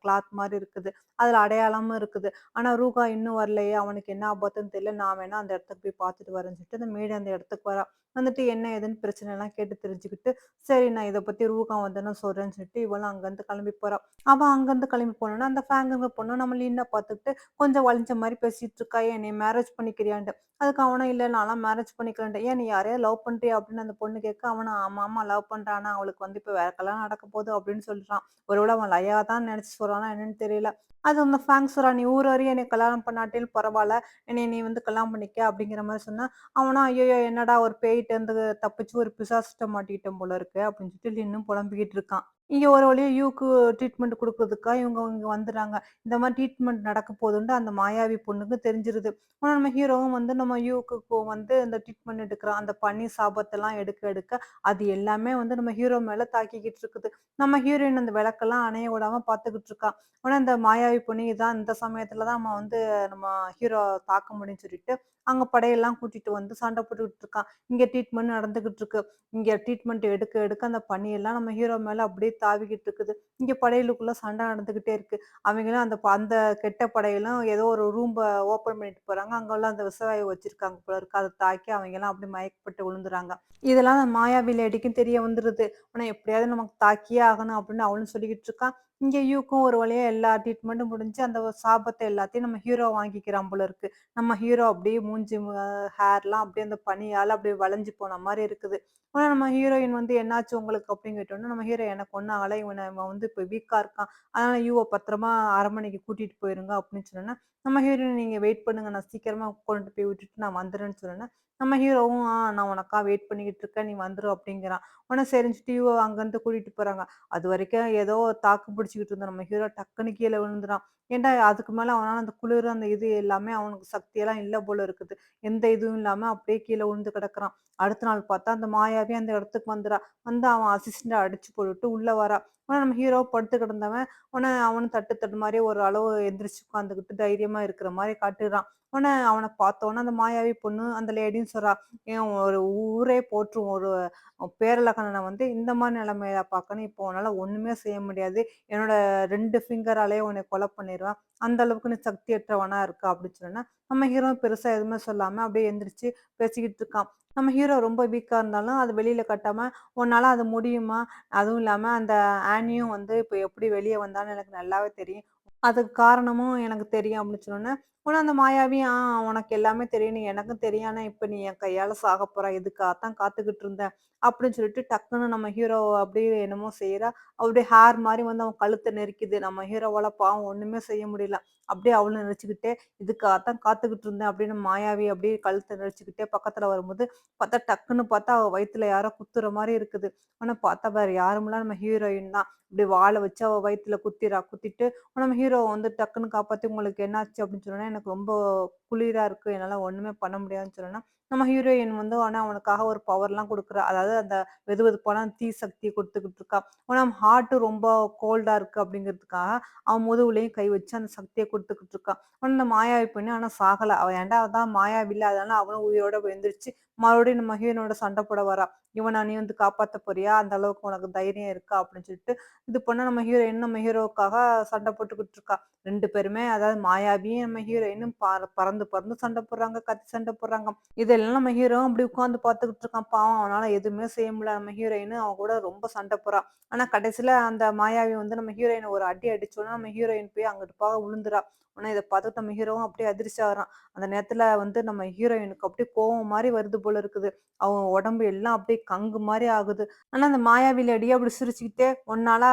கிளாத் மாதிரி இருக்குது. அதில் அடையாளமும் இருக்குது. ஆனால் ரூகா இன்னும் வரலையே! அவனுக்கு என்ன ஆபத்துன்னு தெரியல. நான் வேணால் அந்த இடத்துக்கு போய் பார்த்துட்டு வரேன்னு சொல்லிட்டு, அந்த மேடு அந்த இடத்துக்கு வரா. வந்துட்டு என்ன ஏதுன்னு பிரச்சனைலாம் கேட்டு தெரிஞ்சுக்கிட்டு, சரி நான் இதை பத்தி ரூஹா வந்தேன்னு சொல்றேன்னு சொல்லிட்டு, இவளும் அங்கேருந்து கிளம்பி போறா. அவன் அங்கேருந்து கிளம்பி போனோன்னா அந்த ஃபேங்குங்கிற பொண்ணு நம்ம லீனா பார்த்துக்கிட்டு கொஞ்சம் வலிஞ்ச மாதிரி பேசிட்டு இருக்கா. என்னை மேரேஜ் பண்ணிக்கிறியான்ட்டு." அதுக்கு அவனும், இல்லை நான்லாம் மேரேஜ் பண்ணிக்கலன்ட்டு." "ஏன் நீ யாரையாவது லவ் பண்றியா?" அப்படின்னு அந்த பொண்ணு கேட்க, அவனை "ஆமா, ஆமா லவ் பண்றேன். அவளுக்கு வந்து இப்ப வேற கல்யாணம் நடக்க போகுது." அப்படின்னு சொல்றான். ஒருவேளை அவன் லயா தான் நினச்சி சொல்றானா என்னன்னு தெரியல. அது அந்த ஃபேங்க்ஸ் சொல்றா "நீ ஊர் வரையும் என்னை கல்யாணம் பண்ணாட்டியும் பரவாயில்ல என்னை நீ வந்து கல்யாணம் பண்ணிக்க." அப்படிங்கிற மாதிரி சொன்னா, அவனா ஐயோ என்னடா ஒரு அந்த தப்பிச்சு ஒரு பிசாசிட்ட மாட்டிக்கிட்டோம் போல இருக்கு." அப்படின்னு சொல்லிட்டு இன்னும் புலம்பிக்கிட்டு இருக்கான். இங்கே ஒரு வழியாக யூக்கு ட்ரீட்மெண்ட் கொடுக்குறதுக்காக இவங்க இங்கே வந்துடுறாங்க இந்த மாதிரி ட்ரீட்மெண்ட் நடக்க போதுன்ட்டு அந்த மாயாவி பொண்ணுக்கு தெரிஞ்சிருது. ஆனால் நம்ம ஹீரோவும் வந்து நம்ம யூக்கு வந்து இந்த ட்ரீட்மெண்ட் எடுக்கிறோம் அந்த பனி சாபத்தெல்லாம் எடுக்க எடுக்க அது எல்லாமே வந்து நம்ம ஹீரோ மேலே தாக்கிக்கிட்டு இருக்குது. நம்ம ஹீரோயின் அந்த விளக்கெல்லாம் அணைய விடாம பார்த்துக்கிட்டு இருக்கா. ஆனால் இந்த மாயாவி பொண்ணு இதான் இந்த சமயத்தில் தான் நம்ம வந்து நம்ம ஹீரோ தாக்க முடியும்னு சொல்லிட்டு, அங்கே படையெல்லாம் கூட்டிட்டு வந்து சண்டை போட்டுக்கிட்டு இருக்கான். இங்கே ட்ரீட்மெண்ட் நடந்துக்கிட்டு இருக்கு. இங்கே ட்ரீட்மெண்ட் எடுக்க எடுக்க அந்த பனியெல்லாம் நம்ம ஹீரோ மேலே அப்படியே தாவிக்கிட்டு இருக்குது. இங்க படையலுக்குள்ள சண்டை நடந்துகிட்டே இருக்கு. அவங்களும் அந்த ப அந்த கெட்ட படையெல்லாம் ஏதோ ஒரு ரூம்ப ஓப்பன் பண்ணிட்டு போறாங்க. அங்கெல்லாம் அந்த விஷவாயு வச்சிருக்காங்க போல இருக்கு. அதை தாக்கி அவங்கெல்லாம் அப்படி மயக்கப்பட்டு விழுந்துறாங்க. இதெல்லாம் அந்த மாயாவி லேடிக்கும் தெரிய வந்துருது. ஆனா எப்படியாவது நமக்கு தாக்கியே ஆகணும் அப்படின்னு அவளும் சொல்லிக்கிட்டு இருக்கான் இங்க யூக்கும் ஒரு வழியா எல்லா ட்ரீட்மெண்ட்டும் முடிஞ்சு அந்த சாபத்தை எல்லாத்தையும் நம்ம ஹீரோ வாங்கிக்கிறான் போல இருக்கு. நம்ம ஹீரோ அப்படியே மூஞ்சி ஹேர்லாம் அப்படியே அந்த பனியால அப்படியே வளைஞ்சு போன மாதிரி இருக்குது. ஆனா நம்ம ஹீரோயின் வந்து "என்னாச்சு உங்களுக்கு?" அப்படின்னு கேட்டோனே, நம்ம ஹீரோ "எனக்கு ஒண்ணும் ஆகல. இவன் இவன் வந்து இப்ப வீக்கா இருக்கான். அதனால யூவை பத்திரமா அரண்மனைக்கு கூட்டிட்டு போயிருங்க" அப்படின்னு சொன்னோன்னா நம்ம ஹீரோயின் நீங்கள் வெயிட் பண்ணுங்க. நான் சீக்கிரமாக கொண்டு போய் விட்டுட்டு நான் வந்துடுறேன்னு சொன்னோனே, நம்ம ஹீரோவும் "ஆ நான் உனக்கா வெயிட் பண்ணிக்கிட்டு இருக்கேன். நீ வந்துடும் அப்படிங்கிறான். உடனே செரிஞ்சு சொல்லிட்டு அங்கேருந்து கூட்டிகிட்டு போகிறாங்க அது வரைக்கும் ஏதோ தாக்கு பிடிச்சிக்கிட்டு இருந்தோம் நம்ம ஹீரோ டக்குன்னு கீழே விழுந்துறான். ஏன்டா அதுக்கு மேலே அவனால் அந்த குளிர் அந்த இது எல்லாமே அவனுக்கு சக்தியெல்லாம் இல்லை போல இருக்குது. எந்த இதுவும் இல்லாமல் அப்படியே கீழே விழுந்து கிடக்குறான். அடுத்த நாள் பார்த்தா அந்த மாயாவே அந்த இடத்துக்கு வந்துடா வந்து அவன் அசிஸ்டண்ட்டை அடிச்சு போட்டுட்டு உள்ளே வரா. ஆனா நம்ம ஹீரோ படுத்து கிடந்தவன், உடனே அவனும் தட்டு தட்டு மாதிரி ஒரு அளவு எந்திரிச்சு உட்காந்துக்கிட்டு தைரியமா இருக்கிற மாதிரி காட்டுறான். உடனே அவனை பார்த்தோன்னே அந்த மாயாவி பொண்ணு அந்த லேடின்னு சொல்றா, "ஏன் ஒரு ஊரே போற்றும் ஒரு பேரழகன வந்து இந்த மாதிரி நிலைமையில பார்க்கணும். இப்போ உன்னால ஒண்ணுமே செய்ய முடியாது. என்னோட ரெண்டு ஃபிங்கராலே உன்னை கொலை பண்ணிடுவேன் அந்த அளவுக்கு நீ சக்தியற்றவனா இருக்க" அப்படின்னு சொன்னா நம்ம ஹீரோ பெருசா எதுவுமே சொல்லாம அப்படியே எந்திரிச்சு பேசிக்கிட்டு இருக்கான். நம்ம ஹீரோ ரொம்ப வீக்காக இருந்தாலும் அது வெளியில் கட்டாமல் உன்னால் அது முடியுமா? அதுவும் இல்லாமல் அந்த ஆனியும் வந்து இப்போ எப்படி வெளியே வந்தாலும் எனக்கு நல்லாவே தெரியும். அதுக்கு காரணமும் எனக்கு தெரியும்" அப்படின்னு சொன்னோன்னே உடனே அந்த மாயாவி, "ஆ உனக்கு எல்லாமே தெரியும். நீ எனக்கும் தெரியும். ஆனா இப்ப நீ என் கையால சாகப் போற. இதுக்காகத்தான் காத்துக்கிட்டு இருந்தேன்" அப்படின்னு சொல்லிட்டு டக்குன்னு நம்ம ஹீரோ அப்படியே என்னமோ செய்யறா அப்படியே ஹேர் மாதிரி வந்து அவன் கழுத்தை நெரிக்குது. நம்ம ஹீரோவால பாவம் ஒண்ணுமே செய்ய முடியல. அப்படியே அவளும் நெரிச்சுக்கிட்டே, "இதுக்காகத்தான் காத்துக்கிட்டு இருந்தேன்" அப்படின்னு மாயாவி அப்படியே கழுத்த நெரிச்சுக்கிட்டே பக்கத்துல வரும்போது, பார்த்தா டக்குன்னு பார்த்தா அவ வயித்துல யாரோ குத்துற மாதிரி இருக்குது. ஆனா பார்த்தா வேற யாருமெல்லாம் நம்ம ஹீரோயின் தான். அப்படியே வாழை வச்சு அவ வயித்துல குத்திரா குத்திட்டு நம்ம ஹீரோ வந்து டக்குன்னு காப்பாத்தி, "உங்களுக்கு என்னாச்சு?" அப்படின்னு சொன்னோனே, "எனக்கு ரொம்ப குளிரா இருக்கு. என்னால ஒண்ணுமே பண்ண முடியாதுன்னு" சொன்னோனே, நம்ம ஹீரோயின் வந்து ஆனால் அவனுக்காக ஒரு பவர்லாம் கொடுக்குறா அதாவது அந்த வெது வெதுப்பான தீ சக்தியை கொடுத்துக்கிட்டு இருக்கா. ஆனா ஹார்ட் ரொம்ப கோல்டாக இருக்கு அப்படிங்கிறதுக்காக, அவன் முதுகுலையும் கை வச்சு அந்த சக்தியை கொடுத்துக்கிட்டு இருக்கான் ஆனால் அந்த மாயாவி பொண்ணு ஆனால் சாகலை அவன் ஏன்டா அதான் மாயாவி இல்லை அதனால அவனும் உயிரோட எழுந்திரிச்சு மறுபடியும் நம்ம ஹீரோனோட சண்டை போட வரா. இவனை நீ வந்து காப்பாற்ற போறியா? அந்த அளவுக்கு உனக்கு தைரியம் இருக்கா?" அப்படின்னு சொல்லிட்டு இது பண்ண நம்ம ஹீரோயின் நம்ம ஹீரோவுக்காக சண்டை போட்டுக்கிட்டு இருக்கா. ரெண்டு பேருமே அதாவது மாயாவியும் நம்ம ஹீரோயினும் பற பறந்து பறந்து சண்டை போடுறாங்க, கத்தி சண்டை போடுறாங்க. இது இதெல்லாம் நம்ம ஹீரோ அப்படி உட்காந்து பார்த்துக்கிட்டு இருக்கான். பாவம் அவனால எதுவுமே செய்ய முடியல. நம்ம ஹீரோயின் அவன் கூட ரொம்ப சண்டை போடுறா. ஆனா கடைசியில அந்த மாயாவி வந்து நம்ம ஹீரோயினை ஒரு அடி அடிச்சோன்னா நம்ம ஹீரோயின் போய் அங்கிட்டு போக விழுந்துறா. ஆனால் இதை பார்த்துட்டு நம்ம ஹீரோவும் அப்படியே அதிர்ச்சி ஆகிறான் அந்த நேரத்தில் வந்து நம்ம ஹீரோயினுக்கு அப்படியே கோவம் மாதிரி வருது போல இருக்குது. அவன் உடம்பு எல்லாம் அப்படியே கங்கு மாதிரி ஆகுது. ஆனால் அந்த மாயாவி அடியே அப்படி சிரிச்சுக்கிட்டே, "உன்னால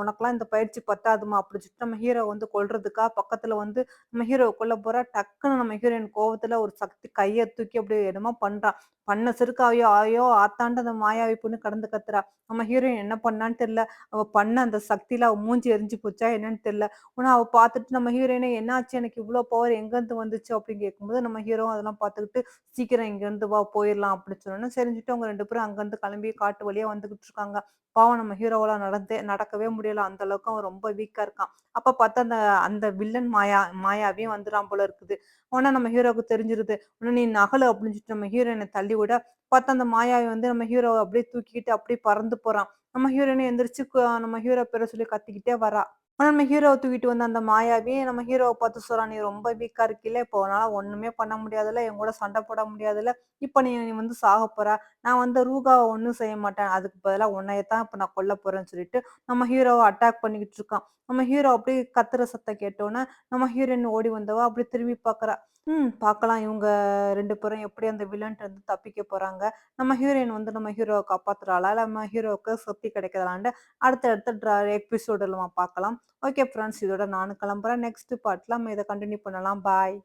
உனக்கெல்லாம் இந்த பயிற்சி பத்தாதும்மா" அப்படின்னு சொல்லிட்டு நம்ம ஹீரோ வந்து கொள்றதுக்கா பக்கத்தில் வந்து நம்ம ஹீரோவ கொல்ல போறா. டக்குன்னு நம்ம ஹீரோயின் கோவத்தில் ஒரு சக்தி கையை தூக்கி அப்படியே என்னமோ பண்ணுறான் பண்ண சிறுக்காவையோ ஆயோ ஆத்தாண்டு அந்த மாயாவி பொண்ணு கடந்து கத்துறா. நம்ம ஹீரோயின் என்ன பண்ணான்னு தெரியல. அவ பண்ண அந்த சக்தியில அவ மூஞ்சி எரிஞ்சு போச்சா என்னன்னு தெரியல. ஆனா அவ பார்த்துட்டு நம்ம ஹீரோயினை "என்னாச்சு? எனக்கு இவ்ளோ பவர் எங்கேருந்து வந்துச்சு?" அப்படின்னு கேட்கும்போது, நம்ம ஹீரோ அதெல்லாம் பார்த்துக்கிட்டு, "சீக்கிரம் இங்கேருந்து வா போயிடலாம் அப்படின்னு சொன்னோனே, சரின்னு அவங்க ரெண்டு பேரும் அங்கேருந்து கிளம்பி காட்டு வழியா வந்துகிட்டு இருக்காங்க. பாவம் நம்ம ஹீரோவெல்லாம் நடந்தே நடக்கவே முடியல. அந்த அளவுக்கு அவன் ரொம்ப வீக்கா இருக்கான். அப்ப பார்த்தா அந்த அந்த வில்லன் மாயா மாயாவையும் வந்துறான் போல இருக்குது. உடனே நம்ம ஹீரோவுக்கு தெரிஞ்சிருது. உடனே "நீ நகலு" அப்படின்னு சொல்லிட்டு நம்ம ஹீரோயினை தள்ளி விட, பார்த்தா அந்த மாயாவை வந்து நம்ம ஹீரோவை அப்படியே தூக்கிக்கிட்டு அப்படியே பறந்து போறான். நம்ம ஹீரோயினை எந்திரிச்சு நம்ம ஹீரோ பேரை சொல்லி கத்திக்கிட்டே வரா. ஆனா நம்ம ஹீரோவை தூக்கிட்டு வந்த அந்த மாயாவி நம்ம ஹீரோவை பார்த்து சொல்றா, "நீ ரொம்ப வீக்கா இருக்கில்ல, இப்போ உன்னால ஒண்ணுமே பண்ண முடியாதுல்ல, என் கூட சண்டை போட முடியாதுல்ல, இப்ப நீ நீ வந்து சாகப் போற. நான் வந்து ரூகாவை ஒன்றும் செய்ய மாட்டேன். அதுக்கு பதிலாக உன்னைய தான் இப்போ நான் கொல்ல போறேன்னு" சொல்லிட்டு நம்ம ஹீரோவை அட்டாக் பண்ணிக்கிட்டு இருக்கான். நம்ம ஹீரோ அப்படியே கத்துற சத்தம் கேட்டோன்னே நம்ம ஹீரோயின் ஓடி வந்தவா அப்படி திரும்பி பார்க்குறா ம் பார்க்கலாம் இவங்க ரெண்டு பேரும் எப்படி அந்த வில்லன்ட்டு வந்து தப்பிக்க போறாங்க. நம்ம ஹீரோயின் வந்து நம்ம ஹீரோவை காப்பாத்துறாளா? நம்ம ஹீரோவுக்கு சொத்தி கிடைக்குதான்ட்டு அடுத்த அடுத்த ட்ரா நம்ம பார்க்கலாம். ஓகே ஃப்ரெண்ட்ஸ் இதோட நானும் கிளம்புறேன். நெக்ஸ்ட் பார்ட்ல நம்ம இதை கண்டினியூ பண்ணலாம். பாய்.